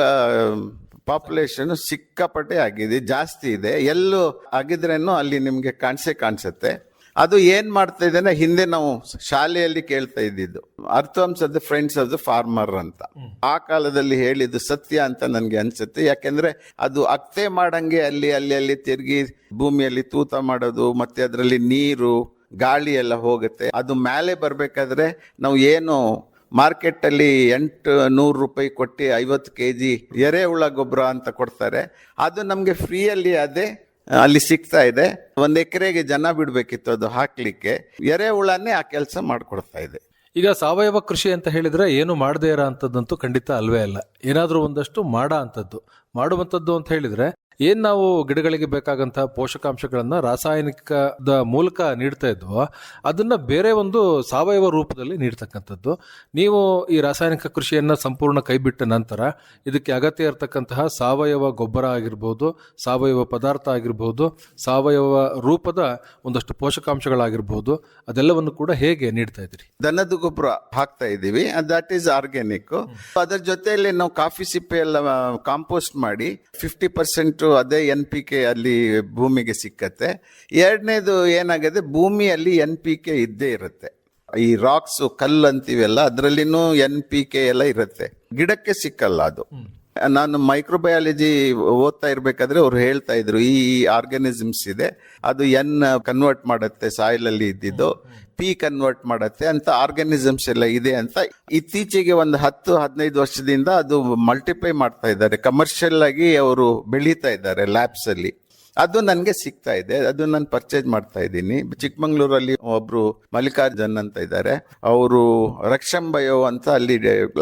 Speaker 5: ಪಾಪ್ಯುಲೇಷನ್ ಸಿಕ್ಕಾಪಟ್ಟೆ ಆಗಿದೆ, ಜಾಸ್ತಿ ಇದೆ. ಎಲ್ಲೂ ಆಗಿದ್ರೇನು ಅಲ್ಲಿ ನಿಮಗೆ ಕಾಣಿಸೇ ಕಾಣಿಸುತ್ತೆ. ಅದು ಏನು ಮಾಡ್ತಾ ಇದೆ ಹಿಂದೆ ನಾವು ಶಾಲೆಯಲ್ಲಿ ಕೇಳ್ತಾ ಇದ್ದಿದ್ದು earthworms of the friends of the farmer ಅಂತ ಆ ಕಾಲದಲ್ಲಿ ಹೇಳಿದ್ದು ಸತ್ಯ ಅಂತ ನನಗೆ ಅನ್ಸುತ್ತೆ. ಯಾಕೆಂದ್ರೆ ಅದು ಅಕ್ತೆ ಮಾಡಂಗೆ ಅಲ್ಲಿ ಅಲ್ಲಿ ಅಲ್ಲಿ ತಿರುಗಿ ಭೂಮಿಯಲ್ಲಿ ತೂತ ಮಾಡೋದು ಮತ್ತೆ ಅದರಲ್ಲಿ ನೀರು ಗಾಳಿ ಎಲ್ಲ ಹೋಗುತ್ತೆ. ಅದು ಮೇಲೆ ಬರಬೇಕಾದ್ರೆ ನಾವು ಏನು ಮಾರ್ಕೆಟ್ ಅಲ್ಲಿ ಎಂಟು ನೂರು ರೂಪಾಯಿ ಕೊಟ್ಟು ಐವತ್ತು ಕೆ ಜಿ ಎರೆಹುಳ ಗೊಬ್ಬರ ಅಂತ ಕೊಡ್ತಾರೆ. ಅದು ನಮಗೆ ಫ್ರೀಯಲ್ಲಿ ಅದೇ ಅಲ್ಲಿ ಸಿಗ್ತಾ ಇದೆ. ಒಂದು ಎಕರೆಗೆ ಜನ ಬಿಡಬೇಕಿತ್ತು ಅದು ಹಾಕ್ಲಿಕ್ಕೆ. ಎರೆಹುಳನೇ ಆ ಕೆಲಸ ಮಾಡಿಕೊಡ್ತಾ ಇದೆ.
Speaker 4: ಈಗ ಸಾವಯವ ಕೃಷಿ ಅಂತ ಹೇಳಿದ್ರೆ ಏನು ಮಾಡದೇ ಇರೋ ಅಂಥದ್ದಂತೂ ಖಂಡಿತ ಅಲ್ವೇ ಅಲ್ಲ. ಏನಾದರೂ ಒಂದಷ್ಟು ಮಾಡೋ ಅಂಥದ್ದು ಮಾಡುವಂಥದ್ದು ಅಂತ ಹೇಳಿದ್ರೆ ಏನ್ ನಾವು ಗಿಡಗಳಿಗೆ ಬೇಕಾಗಂತಹ ಪೋಷಕಾಂಶಗಳನ್ನ ರಾಸಾಯನಿಕದ ಮೂಲಕ ನೀಡ್ತಾ ಇದ್ವೋ ಅದನ್ನ ಬೇರೆ ಒಂದು ಸಾವಯವ ರೂಪದಲ್ಲಿ ನೀಡ್ತಕ್ಕಂಥದ್ದು. ನೀವು ಈ ರಾಸಾಯನಿಕ ಕೃಷಿಯನ್ನ ಸಂಪೂರ್ಣ ಕೈಬಿಟ್ಟ ನಂತರ ಇದಕ್ಕೆ ಅಗತ್ಯ ಇರತಕ್ಕಂತಹ ಸಾವಯವ ಗೊಬ್ಬರ ಆಗಿರ್ಬೋದು ಸಾವಯವ ಪದಾರ್ಥ ಆಗಿರ್ಬೋದು ಸಾವಯವ ರೂಪದ ಒಂದಷ್ಟು ಪೋಷಕಾಂಶಗಳಾಗಿರ್ಬೋದು ಅದೆಲ್ಲವನ್ನು ಕೂಡ ಹೇಗೆ ನೀಡ್ತಾ ಇದ್ದೀರಿ?
Speaker 5: ದನದ ಗೊಬ್ಬರ ಹಾಕ್ತಾ ಇದ್ದೀವಿ. ದಟ್ ಈಸ್ ಆರ್ಗ್ಯಾನಿಕ್ ಅದರ ಜೊತೆಯಲ್ಲಿ ನಾವು ಕಾಫಿ ಸಿಪ್ಪೆ ಎಲ್ಲ ಕಾಂಪೋಸ್ಟ್ ಮಾಡಿ ಫಿಫ್ಟಿ ಪರ್ಸೆಂಟ್ ಅದೇ ಎನ್ ಪಿ ಕೆ ಅಲ್ಲಿ ಭೂಮಿಗೆ ಸಿಕ್ಕತ್ತೆ. ಎರಡನೇದು ಏನಾಗಿದೆ, ಭೂಮಿಯಲ್ಲಿ ಎನ್ ಪಿ ಕೆ ಇದ್ದೇ ಇರುತ್ತೆ. ಈ ರಾಕ್ಸ್ ಕಲ್ಲು ಅಂತೀವಲ್ಲ, ಅದರಲ್ಲಿನೂ ಎನ್ ಪಿ ಕೆ ಎಲ್ಲ ಇರುತ್ತೆ. ಗಿಡಕ್ಕೆ ಸಿಕ್ಕಲ್ಲ ಅದು. ನಾನು ಮೈಕ್ರೋಬಯಾಲಜಿ ಓದ್ತಾ ಇರ್ಬೇಕಾದ್ರೆ ಅವ್ರು ಹೇಳ್ತಾ ಇದ್ರು, ಈ ಆರ್ಗನಿಸಮ್ಸ್ ಇದೆ, ಅದು ಎನ್ ಕನ್ವರ್ಟ್ ಮಾಡುತ್ತೆ ಸಾಯಿಲ್ ಅಲ್ಲಿ ಇದ್ದಿದ್ದು ಪಿ ಕನ್ವರ್ಟ್ ಮಾಡುತ್ತೆ ಅಂತ ಆರ್ಗನಿಸಮ್ಸ್ ಎಲ್ಲ ಇದೆ ಅಂತ ಇತ್ತೀಚೆಗೆ ಒಂದು ಹತ್ತು, ಹದಿನೈದು ವರ್ಷದಿಂದ ಅದು ಮಲ್ಟಿಪ್ಲೈ ಮಾಡ್ತಾ ಇದ್ದಾರೆ. ಕಮರ್ಷಿಯಲ್ ಆಗಿ ಅವರು ಬೆಳೀತಾ ಇದ್ದಾರೆ ಲ್ಯಾಬ್ಸ್ ಅಲ್ಲಿ. ಅದು ನನಗೆ ಸಿಗ್ತಾ ಇದೆ, ಅದು ನಾನು ಪರ್ಚೇಸ್ ಮಾಡ್ತಾ ಇದ್ದೀನಿ. ಚಿಕ್ಕಮಂಗ್ಳೂರಲ್ಲಿ ಒಬ್ರು ಮಲ್ಲಿಕಾರ್ಜುನ್ ಅಂತ ಇದ್ದಾರೆ. ಅವರು ರಕ್ಷಂಬಯೋ ಅಂತ ಅಲ್ಲಿ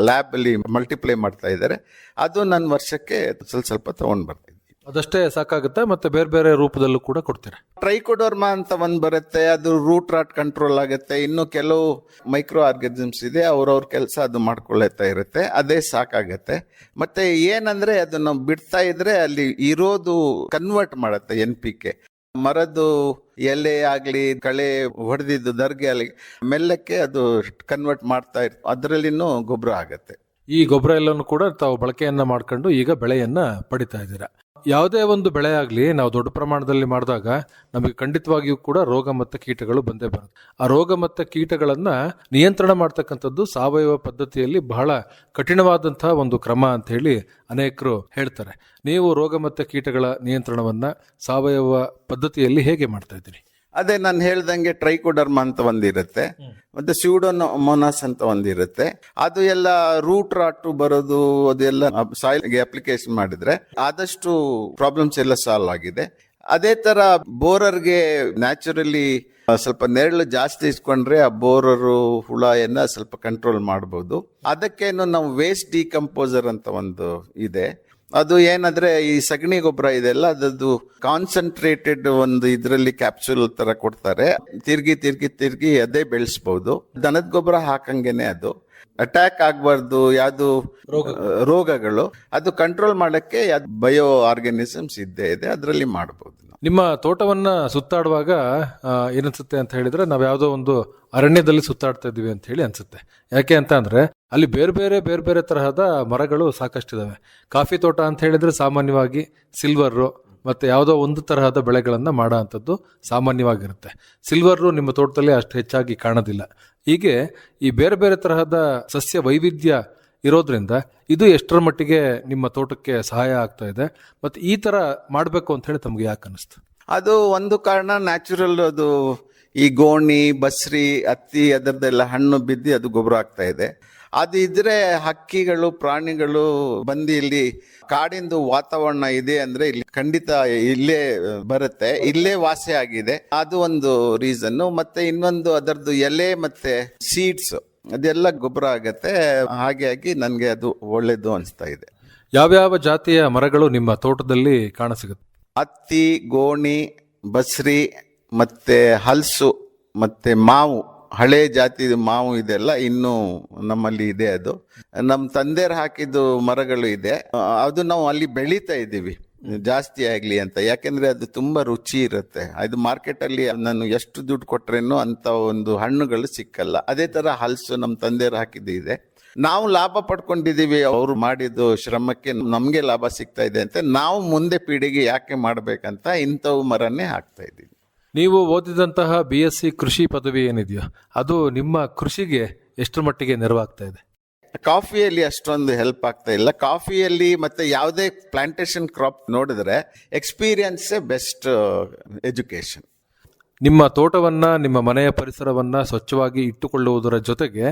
Speaker 5: ಲ್ಯಾಬ್ ಅಲ್ಲಿ ಮಲ್ಟಿಪ್ಲೈ ಮಾಡ್ತಾ ಇದ್ದಾರೆ. ಅದು ನನ್ನ ವರ್ಷಕ್ಕೆ ಸ್ವಲ್ಪ ಸ್ವಲ್ಪ ತಗೊಂಡ್ ಬರ್ತೀನಿ
Speaker 4: ಅದಷ್ಟೇ ಸಾಕಾಗುತ್ತೆ, ಮತ್ತೆ ಬೇರೆ ಬೇರೆ ರೂಪದಲ್ಲೂ ಕೂಡ ಕೊಡ್ತೀರಾ.
Speaker 5: ಟ್ರೈಕೋಡರ್ಮಾ ಅಂತ ಒಂದು ಬರುತ್ತೆ, ಅದು ರೂಟ್ ರಾಟ್ ಕಂಟ್ರೋಲ್ ಆಗುತ್ತೆ. ಇನ್ನು ಕೆಲವು ಮೈಕ್ರೋ ಆರ್ಗನಿಸಮ್ಸ್ ಇದೆ, ಅವ್ರವ್ರ ಕೆಲಸ ಅದು ಮಾಡ್ಕೊಳ್ಳುತ್ತಾ ಇರುತ್ತೆ, ಅದೇ ಸಾಕಾಗತ್ತೆ. ಮತ್ತೆ ಏನಂದ್ರೆ, ಅದನ್ನು ಬಿಡ್ತಾ ಇದ್ರೆ ಅಲ್ಲಿ ಇರೋದು ಕನ್ವರ್ಟ್ ಮಾಡುತ್ತೆ ಎನ್ ಪಿ ಕೆ. ಮರದ್ದು ಎಲೆ ಆಗಲಿ, ಕಳೆ ಹೊಡೆದಿದ್ದು ದರ್ಗೆ ಆಗಲಿ, ಮೆಲ್ಲಕ್ಕೆ ಅದು ಕನ್ವರ್ಟ್ ಮಾಡ್ತಾ ಇರ್ತ ಅದರಲ್ಲಿನೂ ಗೊಬ್ಬರ ಆಗತ್ತೆ.
Speaker 4: ಈ ಗೊಬ್ಬರ ಎಲ್ಲನೂ ಕೂಡ ತಾವು ಬಳಕೆಯನ್ನ ಮಾಡ್ಕೊಂಡು ಈಗ ಬೆಳೆಯನ್ನು ಪಡಿತಾ ಇದ್ದೀರಾ? ಯಾವುದೇ ಒಂದು ಬೆಳೆ ಆಗಲಿ, ನಾವು ದೊಡ್ಡ ಪ್ರಮಾಣದಲ್ಲಿ ಮಾಡಿದಾಗ ನಮಗೆ ಖಂಡಿತವಾಗಿಯೂ ಕೂಡ ರೋಗ ಮತ್ತು ಕೀಟಗಳು ಬಂದೇ ಬರುತ್ತೆ. ಆ ರೋಗ ಮತ್ತು ಕೀಟಗಳನ್ನು ನಿಯಂತ್ರಣ ಮಾಡ್ತಕ್ಕಂಥದ್ದು ಸಾವಯವ ಪದ್ಧತಿಯಲ್ಲಿ ಬಹಳ ಕಠಿಣವಾದಂತಹ ಒಂದು ಕ್ರಮ ಅಂತ ಹೇಳಿ ಅನೇಕರು ಹೇಳ್ತಾರೆ. ನೀವು ರೋಗ ಮತ್ತು ಕೀಟಗಳ ನಿಯಂತ್ರಣವನ್ನು ಸಾವಯವ ಪದ್ಧತಿಯಲ್ಲಿ ಹೇಗೆ ಮಾಡ್ತಾ ಇದ್ದೀರಿ?
Speaker 5: ಅದೇ ನಾನು ಹೇಳ್ದಂಗೆ ಟ್ರೈಕೋಡರ್ಮ ಅಂತ ಒಂದಿರುತ್ತೆ ಮತ್ತೆ ಮೊನಾಸ್ ಅಂತ ಒಂದಿರುತ್ತೆ. ಅದು ಎಲ್ಲ ರೂಟ್ ರಾಟು ಬರೋದು ಅದೆಲ್ಲ ಸಾಯಿಲ್ಗೆ ಅಪ್ಲಿಕೇಶನ್ ಮಾಡಿದ್ರೆ ಆದಷ್ಟು ಪ್ರಾಬ್ಲಮ್ಸ್ ಎಲ್ಲ ಸಾಲ್ವ್ ಆಗಿದೆ. ಅದೇ ತರ ಬೋರರ್ಗೆ ನ್ಯಾಚುರಲಿ ಸ್ವಲ್ಪ ನೆರಳು ಜಾಸ್ತಿ ಇಸ್ಕೊಂಡ್ರೆ ಆ ಬೋರರು ಹುಳ ಎಲ್ಲ ಸ್ವಲ್ಪ ಕಂಟ್ರೋಲ್ ಮಾಡಬಹುದು ಅದಕ್ಕೇನು ನಾವು ವೇಸ್ಟ್ ಡಿಕಂಪೋಸರ್ ಅಂತ ಒಂದು ಇದೆ. ಅದು ಏನಂದ್ರೆ ಈ ಸಗಣಿ ಗೊಬ್ಬರ ಇದೆಲ್ಲ ಅದದ್ದು ಕಾನ್ಸಂಟ್ರೇಟೆಡ್ ಒಂದು ಇದರಲ್ಲಿ ಕ್ಯಾಪ್ಸೂಲ್ ತರ ಕೊಡ್ತಾರೆ. ತಿರ್ಗಿ ತಿರ್ಗಿ ತಿರ್ಗಿ ಅದೇ ಬೆಳೆಸ್ಬಹುದು ದನದ ಗೊಬ್ಬರ ಹಾಕಂಗೆನೆ ಅದು. ಅಟ್ಯಾಕ್ ಆಗಬಾರ್ದು ಯಾವುದು ರೋಗಗಳು. ಅದು ಕಂಟ್ರೋಲ್ ಮಾಡಕ್ಕೆ ಬಯೋ ಆರ್ಗನಿಸಮ್ಸ್ ಇದ್ದೇ ಇದೆ. ಅದರಲ್ಲಿ ಮಾಡಬಹುದು
Speaker 4: ನಿಮ್ಮ ತೋಟವನ್ನ ಸುತ್ತಾಡುವಾಗ ಏನನ್ಸುತ್ತೆ ಅಂತ ಹೇಳಿದ್ರೆ ನಾವು ಯಾವುದೋ ಒಂದು ಅರಣ್ಯದಲ್ಲಿ ಸುತ್ತಾಡ್ತಾ ಇದ್ದೀವಿ ಅಂತ ಹೇಳಿ ಅನ್ಸುತ್ತೆ. ಯಾಕೆ ಅಂತ ಅಂದ್ರೆ, ಅಲ್ಲಿ ಬೇರೆ ಬೇರೆ ಬೇರೆ ಬೇರೆ ತರಹದ ಮರಗಳು ಸಾಕಷ್ಟಿದ್ದಾವೆ ಕಾಫಿ ತೋಟ ಅಂತ ಹೇಳಿದ್ರೆ ಸಾಮಾನ್ಯವಾಗಿ ಸಿಲ್ವರು ಮತ್ತೆ ಯಾವುದೋ ಒಂದು ತರಹದ ಬೆಳೆಗಳನ್ನ ಮಾಡೋ ಅಂಥದ್ದು ಸಾಮಾನ್ಯವಾಗಿರುತ್ತೆ. ಸಿಲ್ವರು ನಿಮ್ಮ ತೋಟದಲ್ಲಿ ಅಷ್ಟು ಹೆಚ್ಚಾಗಿ ಕಾಣೋದಿಲ್ಲ. ಹೀಗೆ ಈ ಬೇರೆ ಬೇರೆ ತರಹದ ಸಸ್ಯ ವೈವಿಧ್ಯ ಇರೋದ್ರಿಂದ ಇದು ಎಷ್ಟರ ಮಟ್ಟಿಗೆ ನಿಮ್ಮ ತೋಟಕ್ಕೆ ಸಹಾಯ ಆಗ್ತಾ ಇದೆ ಮತ್ತು ಈ ಥರ ಮಾಡಬೇಕು ಅಂತ ಹೇಳಿ ತಮಗೆ ಯಾಕೆ ಅನಿಸ್ತು?
Speaker 5: ಅದು ಒಂದು ಕಾರಣ ನ್ಯಾಚುರಲ್ ಅದು ಈ ಗೋಣಿ, ಬಸ್ರಿ ಹತ್ತಿ ಅದರದ್ದೆಲ್ಲ ಹಣ್ಣು ಬಿದ್ದು ಅದು ಗೊಬ್ಬರ ಆಗ್ತಾ ಇದೆ. ಅದು ಇದ್ರೆ ಹಕ್ಕಿಗಳು, ಪ್ರಾಣಿಗಳು ಬಂದು ಇಲ್ಲಿ ಕಾಡಿಂದು ವಾತಾವರಣ ಇದೆ ಅಂದ್ರೆ ಇಲ್ಲಿ ಖಂಡಿತ ಇಲ್ಲೇ ಬರುತ್ತೆ, ಇಲ್ಲೇ ವಾಸಿ ಆಗಿದೆ ಅದು ಒಂದು ರೀಸನ್ನು ಮತ್ತೆ ಇನ್ನೊಂದು ಅದರದ್ದು ಎಲೆ ಮತ್ತೆ ಸೀಡ್ಸ್ ಅದೆಲ್ಲ ಗೊಬ್ಬರ ಆಗತ್ತೆ. ಹಾಗೆ ಆಗಿ ನನಗೆ ಅದು ಒಳ್ಳೇದು ಅನಿಸ್ತಾ ಇದೆ.
Speaker 4: ಯಾವ್ಯಾವ ಜಾತಿಯ ಮರಗಳು ನಿಮ್ಮ ತೋಟದಲ್ಲಿ ಕಾಣಸಿಗುತ್ತೆ?
Speaker 5: ಹತ್ತಿ ಗೋಣಿ ಬಸ್ರಿ ಮತ್ತೆ ಹಲಸು ಮತ್ತೆ ಮಾವು. ಹಳೆ ಜಾತಿ ಮಾವು ಇದೆಲ್ಲ ಇನ್ನೂ ನಮ್ಮಲ್ಲಿ ಇದೆ ಅದು. ನಮ್ಮ ತಂದೆಯರು ಹಾಕಿದ್ದು ಮರಗಳು ಇದೆ. ಅದು ನಾವು ಅಲ್ಲಿ ಬೆಳೀತಾ ಇದ್ದೀವಿ. ಜಾಸ್ತಿ ಆಗಲಿ ಅಂತ. ಯಾಕೆಂದ್ರೆ ಅದು ತುಂಬಾ ರುಚಿ ಇರುತ್ತೆ. ಅದು ಮಾರ್ಕೆಟ್ ಅಲ್ಲಿ ನಾನು ಎಷ್ಟು ದುಡ್ಡು ಕೊಟ್ರೇನು ಅಂತ ಒಂದು ಹಣ್ಣುಗಳು ಸಿಕ್ಕಲ್ಲ. ಅದೇ ತರ ಹಲ್ಸು ನಮ್ಮ ತಂದೆಯರು ಹಾಕಿದ್ದಿದೆ ನಾವು ಲಾಭ ಪಡ್ಕೊಂಡಿದ್ದೀವಿ. ಅವರು ಮಾಡಿದ್ದು ಶ್ರಮಕ್ಕೆ ನಮಗೆ ಲಾಭ ಸಿಗ್ತಾ ಇದೆ ಅಂತ ನಾವು ಮುಂದೆ ಪೀಳಿಗೆ ಯಾಕೆ ಮಾಡಬೇಕಂತ ಇಂಥವು ಮರನೇ ಹಾಕ್ತಾ ಇದ್ದೀವಿ.
Speaker 4: ನೀವು ಓದಿದಂತಹ ಬಿ ಎಸ್ ಸಿ ಕೃಷಿ ಪದವಿ ಏನಿದೆಯೋ ಅದು ನಿಮ್ಮ ಕೃಷಿಗೆ ಎಷ್ಟರ ಮಟ್ಟಿಗೆ ನೆರವಾಗ್ತಾ ಇದೆ?
Speaker 5: ಕಾಫಿಯಲ್ಲಿ ಅಷ್ಟೊಂದು ಹೆಲ್ಪ್ ಆಗ್ತಾ ಇಲ್ಲ. ಕಾಫಿಯಲ್ಲಿ ಮತ್ತೆ ಯಾವುದೇ ಪ್ಲಾಂಟೇಶನ್ ಕ್ರಾಪ್ ನೋಡಿದ್ರೆ ಎಕ್ಸ್ಪೀರಿಯನ್ಸೇ ಬೆಸ್ಟ್ ಎಜುಕೇಶನ್
Speaker 4: ನಿಮ್ಮ ತೋಟವನ್ನು, ನಿಮ್ಮ ಮನೆಯ ಪರಿಸರವನ್ನು ಸ್ವಚ್ಛವಾಗಿ ಇಟ್ಟುಕೊಳ್ಳುವುದರ ಜೊತೆಗೆ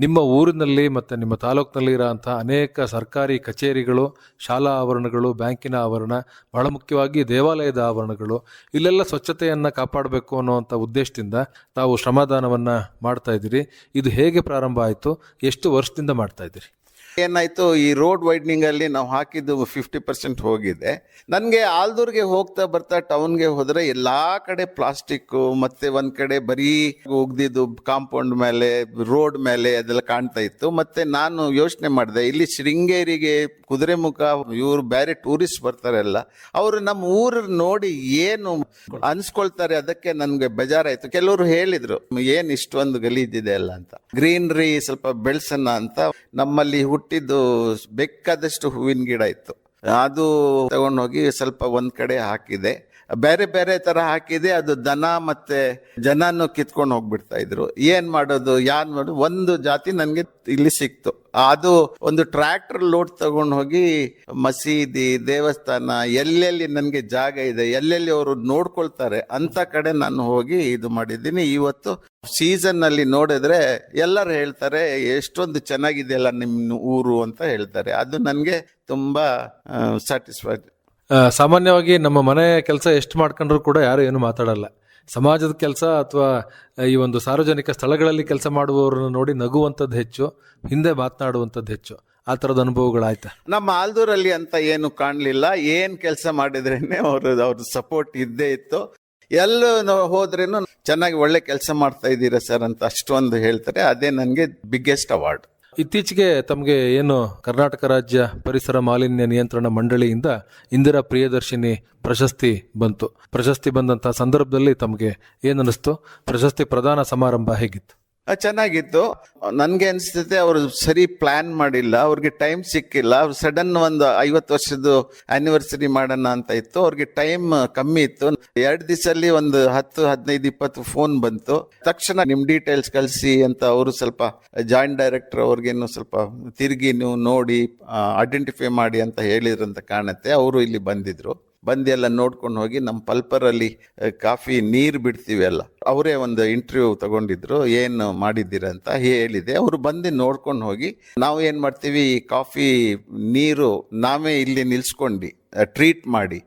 Speaker 4: ನಿಮ್ಮ ಊರಿನಲ್ಲಿ ಮತ್ತು ನಿಮ್ಮ ತಾಲೂಕಿನಲ್ಲಿ ಇರೋಂಥ ಅನೇಕ ಸರ್ಕಾರಿ ಕಚೇರಿಗಳು, ಶಾಲಾ ಆವರಣಗಳು, ಬ್ಯಾಂಕಿನ ಆವರಣ, ಬಹಳ ಮುಖ್ಯವಾಗಿ ದೇವಾಲಯದ ಆವರಣಗಳು, ಇಲ್ಲೆಲ್ಲ ಸ್ವಚ್ಛತೆಯನ್ನು ಕಾಪಾಡಬೇಕು ಅನ್ನುವಂಥ ಉದ್ದೇಶದಿಂದ ತಾವು ಶ್ರಮದಾನವನ್ನು ಮಾಡ್ತಾ ಇದ್ದೀರಿ. ಇದು ಹೇಗೆ ಪ್ರಾರಂಭ ಆಯಿತು? ಎಷ್ಟು ವರ್ಷದಿಂದ ಮಾಡ್ತಾ ಇದ್ದೀರಿ?
Speaker 5: ಏನಾಯ್ತು? ಈ ರೋಡ್ ವೈಡ್ನಿಂಗ್ ಅಲ್ಲಿ ನಾವು ಹಾಕಿದ್ದು ಫಿಫ್ಟಿ ಪರ್ಸೆಂಟ್ ಹೋಗಿದೆ. ನನಗೆ ಆಲ್ದೂರ್ಗೆ ಹೋಗ್ತಾ ಬರ್ತಾ ಟೌನ್ಗೆ ಹೋದ್ರೆ ಎಲ್ಲಾ ಕಡೆ ಪ್ಲಾಸ್ಟಿಕ್ ಮತ್ತೆ ಒಂದ್ ಕಡೆ ಬರೀ ಉಗ್ದಿದ್ದು ಕಾಂಪೌಂಡ್ ಮೇಲೆ ರೋಡ್ ಮೇಲೆ ಅದೆಲ್ಲ ಕಾಣ್ತಾ ಇತ್ತು. ಮತ್ತೆ ನಾನು ಯೋಚನೆ ಮಾಡಿದೆ, ಇಲ್ಲಿ ಶೃಂಗೇರಿಗೆ ಕುದುರೆಮುಖ, ಇವರು ಬೇರೆ ಟೂರಿಸ್ಟ್ ಬರ್ತಾರಲ್ಲ, ಅವರು ನಮ್ಮ ಊರ ನೋಡಿ ಏನು ಅನ್ಸ್ಕೊಳ್ತಾರೆ ಅದಕ್ಕೆ ನನ್ಗೆ ಬೇಜಾರಾಯ್ತು. ಕೆಲವರು ಹೇಳಿದ್ರು, ಏನ್ ಇಷ್ಟೊಂದು ಗಲೀಜಿದೆ ಅಲ್ಲ ಅಂತ. ಗ್ರೀನರಿ ಸ್ವಲ್ಪ ಬೆಳ್ಸಣ್ಣ ಅಂತ. ನಮ್ಮಲ್ಲಿ ಹುಟ್ಟಿದ್ದು ಬೇಕಾದಷ್ಟು ಹೂವಿನ ಗಿಡ ಇತ್ತು. ಅದು ತಗೊಂಡೋಗಿ ಸ್ವಲ್ಪ ಒಂದು ಕಡೆ ಹಾಕಿದೆ. ಬೇರೆ ಬೇರೆ ತರ ಹಾಕಿದೆ, ಅದು ದನ ಮತ್ತೆ ಜನನು ಕಿತ್ಕೊಂಡು ಹೋಗ್ಬಿಡ್ತಾ ಇದ್ರು. ಏನ್ ಮಾಡೋದು, ಯಾನ್ ಮಾಡೋದು ಒಂದು ಜಾತಿ ನನಗೆ ಇಲ್ಲಿ ಸಿಕ್ತು. ಅದು ಒಂದು ಟ್ರ್ಯಾಕ್ಟರ್ ಲೋಡ್ ತಗೊಂಡು ಹೋಗಿ ಮಸೀದಿ, ದೇವಸ್ಥಾನ, ಎಲ್ಲೆಲ್ಲಿ ನನಗೆ ಜಾಗ ಇದೆ, ಎಲ್ಲೆಲ್ಲಿ ಅವರು ನೋಡ್ಕೊಳ್ತಾರೆ ಅಂತ ಕಡೆ ನಾನು ಹೋಗಿ ಇದು ಮಾಡಿದ್ದೀನಿ. ಇವತ್ತು ಸೀಸನ್ ಅಲ್ಲಿ ನೋಡಿದ್ರೆ ಎಲ್ಲರೂ ಹೇಳ್ತಾರೆ, ಎಷ್ಟೊಂದು ಚೆನ್ನಾಗಿದೆಯಲ್ಲ ನಿಮ್ಮ ಊರು ಅಂತ ಹೇಳ್ತಾರೆ. ಅದು ನನಗೆ ತುಂಬಾ ಸ್ಯಾಟಿಸ್ಫೈಡ್
Speaker 4: ಸಾಮಾನ್ಯವಾಗಿ ನಮ್ಮ ಮನೆ ಕೆಲಸ ಎಷ್ಟು ಮಾಡ್ಕೊಂಡ್ರು ಕೂಡ ಯಾರು ಏನು ಮಾತಾಡಲ್ಲ. ಸಮಾಜದ ಕೆಲಸ ಅಥವಾ ಈ ಒಂದು ಸಾರ್ವಜನಿಕ ಸ್ಥಳಗಳಲ್ಲಿ ಕೆಲಸ ಮಾಡುವವರನ್ನು ನೋಡಿ ನಗುವಂಥದ್ದು ಹೆಚ್ಚು, ಹಿಂದೆ ಮಾತನಾಡುವಂಥದ್ದು ಹೆಚ್ಚು. ಆ ಥರದ ಅನುಭವಗಳಾಯ್ತು?
Speaker 5: ನಮ್ಮ ಆಲ್ದೂರಲ್ಲಿ ಅಂತ ಏನು ಕಾಣಲಿಲ್ಲ. ಏನು ಕೆಲಸ ಮಾಡಿದ್ರೇನೆ ಅವರು, ಅವ್ರ ಸಪೋರ್ಟ್ ಇದ್ದೇ ಇತ್ತು. ಎಲ್ಲೂ ಹೋದ್ರೇನು ಚೆನ್ನಾಗಿ ಒಳ್ಳೆ ಕೆಲಸ ಮಾಡ್ತಾ ಇದ್ದೀರಾ ಸರ್ ಅಂತ ಅಷ್ಟೊಂದು ಹೇಳ್ತಾರೆ. ಅದೇ ನನಗೆ ಬಿಗ್ಗೆಸ್ಟ್ ಅವಾರ್ಡ್
Speaker 4: ಇತ್ತೀಚೆಗೆ ತಮಗೆ ಏನು ಕರ್ನಾಟಕ ರಾಜ್ಯ ಪರಿಸರ ಮಾಲಿನ್ಯ ನಿಯಂತ್ರಣ ಮಂಡಳಿಯಿಂದ ಇಂದಿರಾ ಪ್ರಿಯದರ್ಶಿನಿ ಪ್ರಶಸ್ತಿ ಬಂತು. ಪ್ರಶಸ್ತಿ ಬಂದಂತಹ ಸಂದರ್ಭದಲ್ಲಿ ತಮಗೆ ಏನನ್ನಿಸ್ತು ಪ್ರಶಸ್ತಿ ಪ್ರದಾನ ಸಮಾರಂಭ ಹೇಗಿತ್ತು?
Speaker 5: ಚೆನ್ನಾಗಿತ್ತು. ನನಗೆ ಅನ್ಸ್ತೈತೆ ಅವರು ಸರಿ ಪ್ಲಾನ್ ಮಾಡಿಲ್ಲ, ಅವ್ರಿಗೆ ಟೈಮ್ ಸಿಕ್ಕಿಲ್ಲ ಸಡನ್ ಒಂದು ಐವತ್ತು ವರ್ಷದ ಆನಿವರ್ಸರಿ ಮಾಡೋಣ ಅಂತ ಇತ್ತು. ಅವ್ರಿಗೆ ಟೈಮ್ ಕಮ್ಮಿ ಇತ್ತು. ಎರಡು ದಿವಸಲ್ಲಿ ಒಂದು ಹತ್ತು, ಹದಿನೈದು, ಇಪ್ಪತ್ತು ಫೋನ್ ಬಂತು. ತಕ್ಷಣ ನಿಮ್ಮ ಡೀಟೇಲ್ಸ್ ಕಳಿಸಿ ಅಂತ ಅವರು ಸ್ವಲ್ಪ ಜಾಯಿಂಟ್ ಡೈರೆಕ್ಟರ್ ಅವ್ರಿಗೇನು ಸ್ವಲ್ಪ ತಿರುಗಿ ನೀವು ನೋಡಿ ಐಡೆಂಟಿಫೈ ಮಾಡಿ ಅಂತ ಹೇಳಿದ್ರಂತ ಕಾಣುತ್ತೆ. ಅವರು ಇಲ್ಲಿ ಬಂದಿದ್ರು. ಬಂದು ಎಲ್ಲ ನೋಡ್ಕೊಂಡು ಹೋಗಿ ನಮ್ಮ ಪಲ್ಪರಲ್ಲಿ ಕಾಫಿ ನೀರು ಬಿಡ್ತೀವಿ ಅಲ್ಲ. ಅವರೇ ಒಂದು ಇಂಟರ್ವ್ಯೂ ತಗೊಂಡಿದ್ರು, ಏನು ಮಾಡಿದ್ದೀರ ಅಂತ ಹೇಳಿದೆ. ಅವರು ಬಂದು ನೋಡ್ಕೊಂಡು ಹೋಗಿ, ನಾವು ಏನು ಮಾಡ್ತೀವಿ ಕಾಫಿ ನೀರು ನಾವೇ ಇಲ್ಲಿ ನಿಲ್ಸ್ಕೊಂಡು ಟ್ರೀಟ್ ಮಾಡಿ,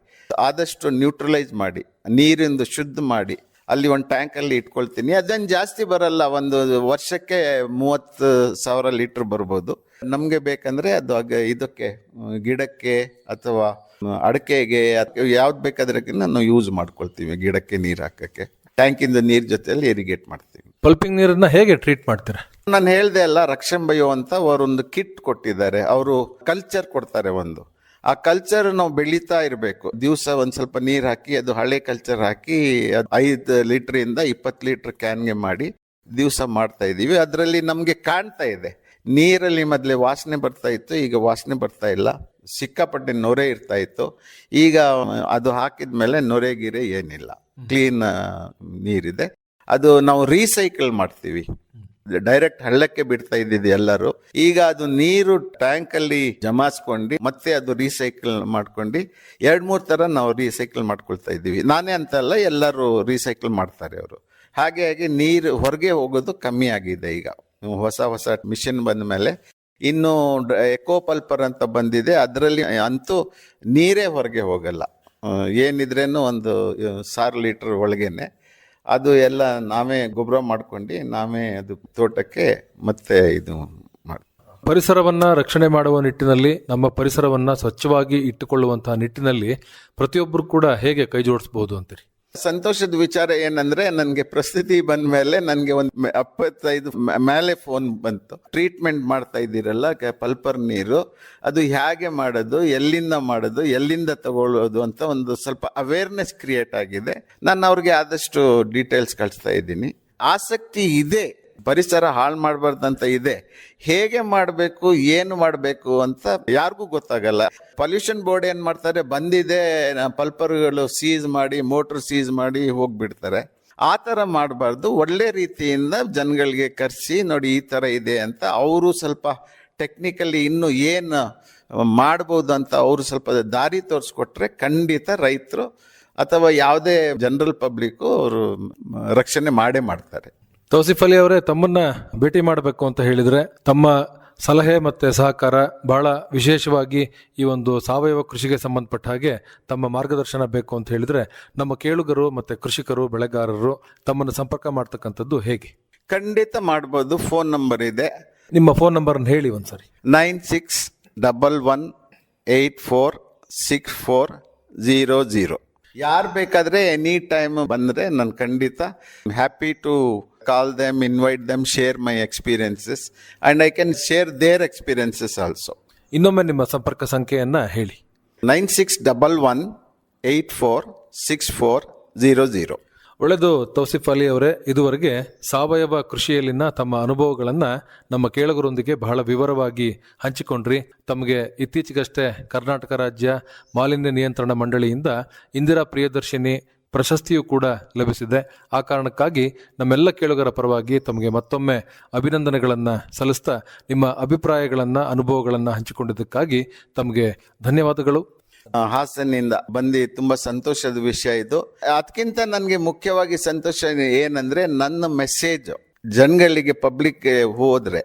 Speaker 5: ಆದಷ್ಟು ನ್ಯೂಟ್ರಲೈಸ್ ಮಾಡಿ, ನೀರಿಂದು ಶುದ್ಧ ಮಾಡಿ, ಅಲ್ಲಿ ಒಂದು ಟ್ಯಾಂಕಲ್ಲಿ ಇಟ್ಕೊಳ್ತೀನಿ. ಅದೇನು ಜಾಸ್ತಿ ಬರಲ್ಲ, ಒಂದು ವರ್ಷಕ್ಕೆ ಮೂವತ್ತು ಸಾವಿರ ಲೀಟ್ರ್ ಬರ್ಬೋದು. ನಮಗೆ ಬೇಕಂದರೆ ಅದು ಇದಕ್ಕೆ, ಗಿಡಕ್ಕೆ ಅಥವಾ ಅಡಕೆಗೆ ಯಾವ್ದು ಬೇಕಾದ್ರೆ ನಾವು ಯೂಸ್ ಮಾಡ್ಕೊಳ್ತೀವಿ ಗಿಡಕ್ಕೆ ನೀರು ಹಾಕಕ್ಕೆ. ಟ್ಯಾಂಕಿಂದ ನೀರು ಜೊತೆಯಲ್ಲಿ ಇರಿಗೇಟ್ ಮಾಡ್ತೀವಿ.
Speaker 4: ಪಲ್ಪಿಂಗ್ ನೀರನ್ನ ಹೇಗೆ ಟ್ರೀಟ್ ಮಾಡ್ತೀರಾ?
Speaker 5: ನಾನು ಹೇಳ್ದೆ ಅಲ್ಲ ರಕ್ಷಂಬಯ್ಯೋ ಅಂತ ಅವರೊಂದು ಕಿಟ್ ಕೊಟ್ಟಿದ್ದಾರೆ. ಅವರು ಕಲ್ಚರ್ ಕೊಡ್ತಾರೆ ಒಂದು. ಆ ಕಲ್ಚರ್ ನಾವು ಬೆಳೀತಾ ಇರಬೇಕು. ದಿವಸ ಒಂದು ಸ್ವಲ್ಪ ನೀರು ಹಾಕಿ ಅದು ಹಳೆ ಕಲ್ಚರ್ ಹಾಕಿ ಐದು ಲೀಟರ್ ಇಂದ ಇಪ್ಪತ್ತು ಲೀಟರ್ ಕ್ಯಾನ್ಗೆ ಮಾಡಿ ದಿವಸ ಮಾಡ್ತಾ ಇದೀವಿ ಅದರಲ್ಲಿ ನಮಗೆ ಕಾಣ್ತಾ ಇದೆ. ನೀರಲ್ಲಿ ಮೊದಲೇ ವಾಸನೆ ಬರ್ತಾ ಇತ್ತು ಈಗ ವಾಸನೆ ಬರ್ತಾ ಇಲ್ಲ. ಸಿಕ್ಕಾಪಟ್ಟೆ ನೊರೆ ಇರ್ತಾ ಇತ್ತು. ಈಗ ಅದು ಹಾಕಿದ ಮೇಲೆ ನೊರೆ ಗಿರೆ ಏನಿಲ್ಲ. ಕ್ಲೀನ್ ನೀರಿದೆ. ಅದು ನಾವು ರೀಸೈಕಲ್ ಮಾಡ್ತೀವಿ. ಡೈರೆಕ್ಟ್ ಹಳ್ಳಕ್ಕೆ ಬಿಡ್ತಾ ಇದ್ದಿದ್ದು ಎಲ್ಲರೂ. ಈಗ ಅದು ನೀರು ಟ್ಯಾಂಕ್ ಅಲ್ಲಿ ಜಮಾಸ್ಕೊಂಡು ಮತ್ತೆ ಅದು ರೀಸೈಕಲ್ ಮಾಡ್ಕೊಂಡು ಎರಡು ಮೂರು ತರ ನಾವು ರೀಸೈಕಲ್ ಮಾಡ್ಕೊಳ್ತಾ ಇದ್ದೀವಿ. ನಾನೇ ಅಂತಲ್ಲ ಎಲ್ಲರೂ ರೀಸೈಕಲ್ ಮಾಡ್ತಾರೆ ಅವರು. ಹಾಗೆ ಹಾಗೆ ನೀರು ಹೊರಗೆ ಹೋಗೋದು ಕಮ್ಮಿ ಆಗಿದೆ ಈಗ. ಹೊಸ ಹೊಸ ಮಿಷಿನ್ ಬಂದ ಮೇಲೆ ಇನ್ನು ಎಕೋ ಪಲ್ಪರ್ ಅಂತ ಬಂದಿದೆ. ಅದರಲ್ಲಿ ಅಂತೂ ನೀರೇ ಹೊರಗೆ ಹೋಗಲ್ಲ. ಏನಿದ್ರೇನು ಒಂದು ಸಾವಿರ ಲೀಟರ್ ಒಳಗೇನೆ. ಅದು ಎಲ್ಲ ನಾವೇ ಗೊಬ್ಬರ ಮಾಡ್ಕೊಂಡು, ನಾವೇ ಅದು ತೋಟಕ್ಕೆ ಮತ್ತೆ ಇದು ಮಾಡಿ,
Speaker 4: ಪರಿಸರವನ್ನು ರಕ್ಷಣೆ ಮಾಡುವ ನಿಟ್ಟಿನಲ್ಲಿ, ನಮ್ಮ ಪರಿಸರವನ್ನು ಸ್ವಚ್ಛವಾಗಿ ಇಟ್ಟುಕೊಳ್ಳುವಂತಹ ನಿಟ್ಟಿನಲ್ಲಿ ಪ್ರತಿಯೊಬ್ಬರು ಕೂಡ ಹೇಗೆ ಕೈ ಜೋಡಿಸ್ಬೋದು ಅಂತೀರಿ?
Speaker 5: ಸಂತೋಷದ ವಿಚಾರ ಏನಂದ್ರೆ, ನನಗೆ ಪ್ರಸ್ತುತಿ ಬಂದ ಮೇಲೆ ನನಗೆ ಒಂದು ಎಪ್ಪತ್ತೈದು ಮ- ಮೇಲೆ ಫೋನ್ ಬಂತು. ಟ್ರೀಟ್ಮೆಂಟ್ ಮಾಡ್ತಾ ಇದ್ದೀರಲ್ಲ ಪಲ್ಪರ್ ನೀರು. ಅದು ಹೇಗೆ ಮಾಡೋದು, ಎಲ್ಲಿಂದ ಮಾಡೋದು, ಎಲ್ಲಿಂದ ತಗೊಳ್ಳೋದು ಅಂತ ಒಂದು ಸ್ವಲ್ಪ ಅವೇರ್ನೆಸ್ ಕ್ರಿಯೇಟ್ ಆಗಿದೆ. ನಾನು ಅವ್ರಿಗೆ ಆದಷ್ಟು ಡೀಟೇಲ್ಸ್ ಕಳಿಸ್ತಾ ಇದ್ದೀನಿ. ಆಸಕ್ತಿ ಇದೆ. ಪರಿಸರ ಹಾಳು ಮಾಡಬಾರ್ದಂತ ಇದೆ. ಹೇಗೆ ಮಾಡಬೇಕು, ಏನು ಮಾಡಬೇಕು ಅಂತ ಯಾರಿಗೂ ಗೊತ್ತಾಗಲ್ಲ. ಪೊಲ್ಯೂಷನ್ ಬೋರ್ಡ್ ಏನು ಮಾಡ್ತಾರೆ, ಬಂದಿದೆ ಪಲ್ಪರ್ಗಳು ಸೀಸ್ ಮಾಡಿ ಮೋಟ್ರ್ ಸೀಸ್ ಮಾಡಿ ಹೋಗ್ಬಿಡ್ತಾರೆ. ಆ ಥರ ಮಾಡಬಾರ್ದು. ಒಳ್ಳೆ ರೀತಿಯಿಂದ ಜನಗಳಿಗೆ ಕರೆಸಿ, ನೋಡಿ ಈ ಥರ ಇದೆ ಅಂತ ಅವರು ಸ್ವಲ್ಪ ಟೆಕ್ನಿಕಲಿ ಇನ್ನೂ ಏನು ಮಾಡ್ಬೋದು ಅಂತ ಅವರು ಸ್ವಲ್ಪ ದಾರಿ ತೋರಿಸ್ಕೊಟ್ರೆ ಖಂಡಿತ ರೈತರು ಅಥವಾ ಯಾವುದೇ ಜನರಲ್ ಪಬ್ಲಿಕ್ಕು ಅವರು ರಕ್ಷಣೆ ಮಾಡೇ ಮಾಡ್ತಾರೆ.
Speaker 4: ತೌಸಿಫ್ ಅಲಿ ಅವರೇ ತಮ್ಮನ್ನ ಭೇಟಿ ಮಾಡಬೇಕು ಅಂತ ಹೇಳಿದ್ರೆ ತಮ್ಮ ಸಲಹೆ ಮತ್ತೆ ಸಹಕಾರ ಬಹಳ ವಿಶೇಷವಾಗಿ ಈ ಒಂದು ಸಾವಯವ ಕೃಷಿಗೆ ಸಂಬಂಧಪಟ್ಟ ಹಾಗೆ ತಮ್ಮ ಮಾರ್ಗದರ್ಶನ ಬೇಕು ಅಂತ ಹೇಳಿದ್ರೆ ನಮ್ಮ ಕೇಳುಗರು ಮತ್ತೆ ಕೃಷಿಕರು ಬೆಳೆಗಾರರು ತಮ್ಮನ್ನು ಸಂಪರ್ಕ ಮಾಡ್ತಕ್ಕಂಥದ್ದು ಹೇಗೆ?
Speaker 5: ಖಂಡಿತ ಮಾಡ್ಬೋದು. ಫೋನ್ ನಂಬರ್ ಇದೆ.
Speaker 4: ನಿಮ್ಮ ಫೋನ್ ನಂಬರ್ ಹೇಳಿ ಒಂದ್ಸರಿ.
Speaker 5: Nine six double one eight four six four zero zero ಯಾರು ಬೇಕಾದ್ರೆ ಎನಿ ಟೈಮ್ ಬಂದರೆ ನಾನು ಖಂಡಿತ happy to call them, invite them, share my experiences, and I can share their experiences also
Speaker 4: ಇನ್ನೊಮ್ಮೆ ನಿಮ್ಮ ಸಂಪರ್ಕ ಸಂಖ್ಯೆಯನ್ನ ಹೇಳಿ.
Speaker 5: Nine six double one eight four six four zero zero
Speaker 4: ಒಳ್ಳೆದು ತೌಸಿಫ್ ಅಲಿ ಅವರೇ ಇದುವರೆಗೆ ಸಾವಯವ ಕೃಷಿಯಲ್ಲಿನ ತಮ್ಮ ಅನುಭವಗಳನ್ನು ನಮ್ಮ ಕೇಳುಗರೊಂದಿಗೆ ಬಹಳ ವಿವರವಾಗಿ ಹಂಚಿಕೊಂಡ್ರಿ. ತಮಗೆ ಇತ್ತೀಚೆಗಷ್ಟೇ ಕರ್ನಾಟಕ ರಾಜ್ಯ ಮಾಲಿನ್ಯ ನಿಯಂತ್ರಣ ಮಂಡಳಿಯಿಂದ ಇಂದಿರಾ ಪ್ರಿಯದರ್ಶಿನಿ ಪ್ರಶಸ್ತಿಯೂ ಕೂಡ ಲಭಿಸಿದೆ. ಆ ಕಾರಣಕ್ಕಾಗಿ ನಮ್ಮೆಲ್ಲ ಕೇಳುಗರ ಪರವಾಗಿ ತಮಗೆ ಮತ್ತೊಮ್ಮೆ ಅಭಿನಂದನೆಗಳನ್ನು ಸಲ್ಲಿಸ್ತಾ ನಿಮ್ಮ ಅಭಿಪ್ರಾಯಗಳನ್ನು, ಅನುಭವಗಳನ್ನು ಹಂಚಿಕೊಂಡಿದ್ದಕ್ಕಾಗಿ ತಮಗೆ ಧನ್ಯವಾದಗಳು.
Speaker 5: ಹಾಸನಿಂದ ಬಂದು ತುಂಬ ಸಂತೋಷದ ವಿಷಯ ಇದು. ಅದಕ್ಕಿಂತ ನನಗೆ ಮುಖ್ಯವಾಗಿ ಸಂತೋಷ ಏನಂದರೆ ನನ್ನ ಮೆಸೇಜ್ ಜನಗಳಿಗೆ ಪಬ್ಲಿಕ್ ಹೋದರೆ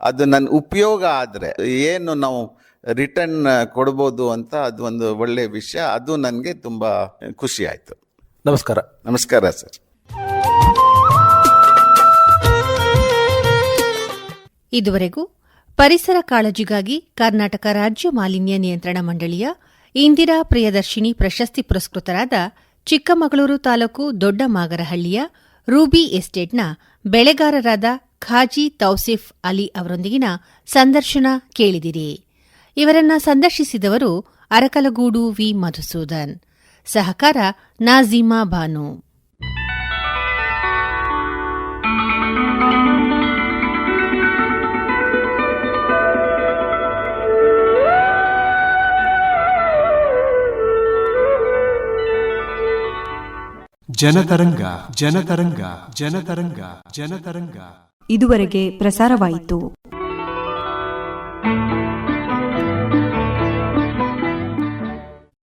Speaker 5: ಅದು ನನ್ನ ಉಪಯೋಗ ಆದರೆ ಏನು ನಾವು ರಿಟರ್ನ್ ಕೊಡ್ಬೋದು ಅಂತ ಅದು ಒಂದು ಒಳ್ಳೆಯ ವಿಷಯ. ಅದು ನನಗೆ ತುಂಬ ಖುಷಿ ಆಯಿತು.
Speaker 4: ನಮಸ್ಕಾರ.
Speaker 5: ನಮಸ್ಕಾರ ಸರ್.
Speaker 3: ಇದುವರೆಗೂ ಪರಿಸರ ಕಾಳಜಿಗಾಗಿ ಕರ್ನಾಟಕ ರಾಜ್ಯ ಮಾಲಿನ್ಯ ನಿಯಂತ್ರಣ ಮಂಡಳಿಯ ಇಂದಿರಾ ಪ್ರಿಯದರ್ಶಿನಿ ಪ್ರಶಸ್ತಿ ಪುರಸ್ಕೃತರಾದ ಚಿಕ್ಕಮಗಳೂರು ತಾಲೂಕು ದೊಡ್ಡ ಮಾಗರಹಳ್ಳಿಯ ರೂಬಿ ಎಸ್ಟೇಟ್ನ ಬೆಳೆಗಾರರಾದ ಖಾಜಿ ತೌಸಿಫ್ ಅಲಿ ಅವರೊಂದಿಗಿನ ಸಂದರ್ಶನ ಕೇಳಿದಿರಿ. ಇವರನ್ನ ಸಂದರ್ಶಿಸಿದವರು ಅರಕಲಗೂಡು ವಿ. ಮಧುಸೂದನ್. ಸಹಕಾರ ನಾಜೀಮಾ ಬಾನು.
Speaker 2: ಜನತರಂಗ ಜನತರಂಗ ಜನತರಂಗ ಜನತರಂಗ.
Speaker 1: ಇದುವರೆಗೆ ಪ್ರಸಾರವಾಯಿತು.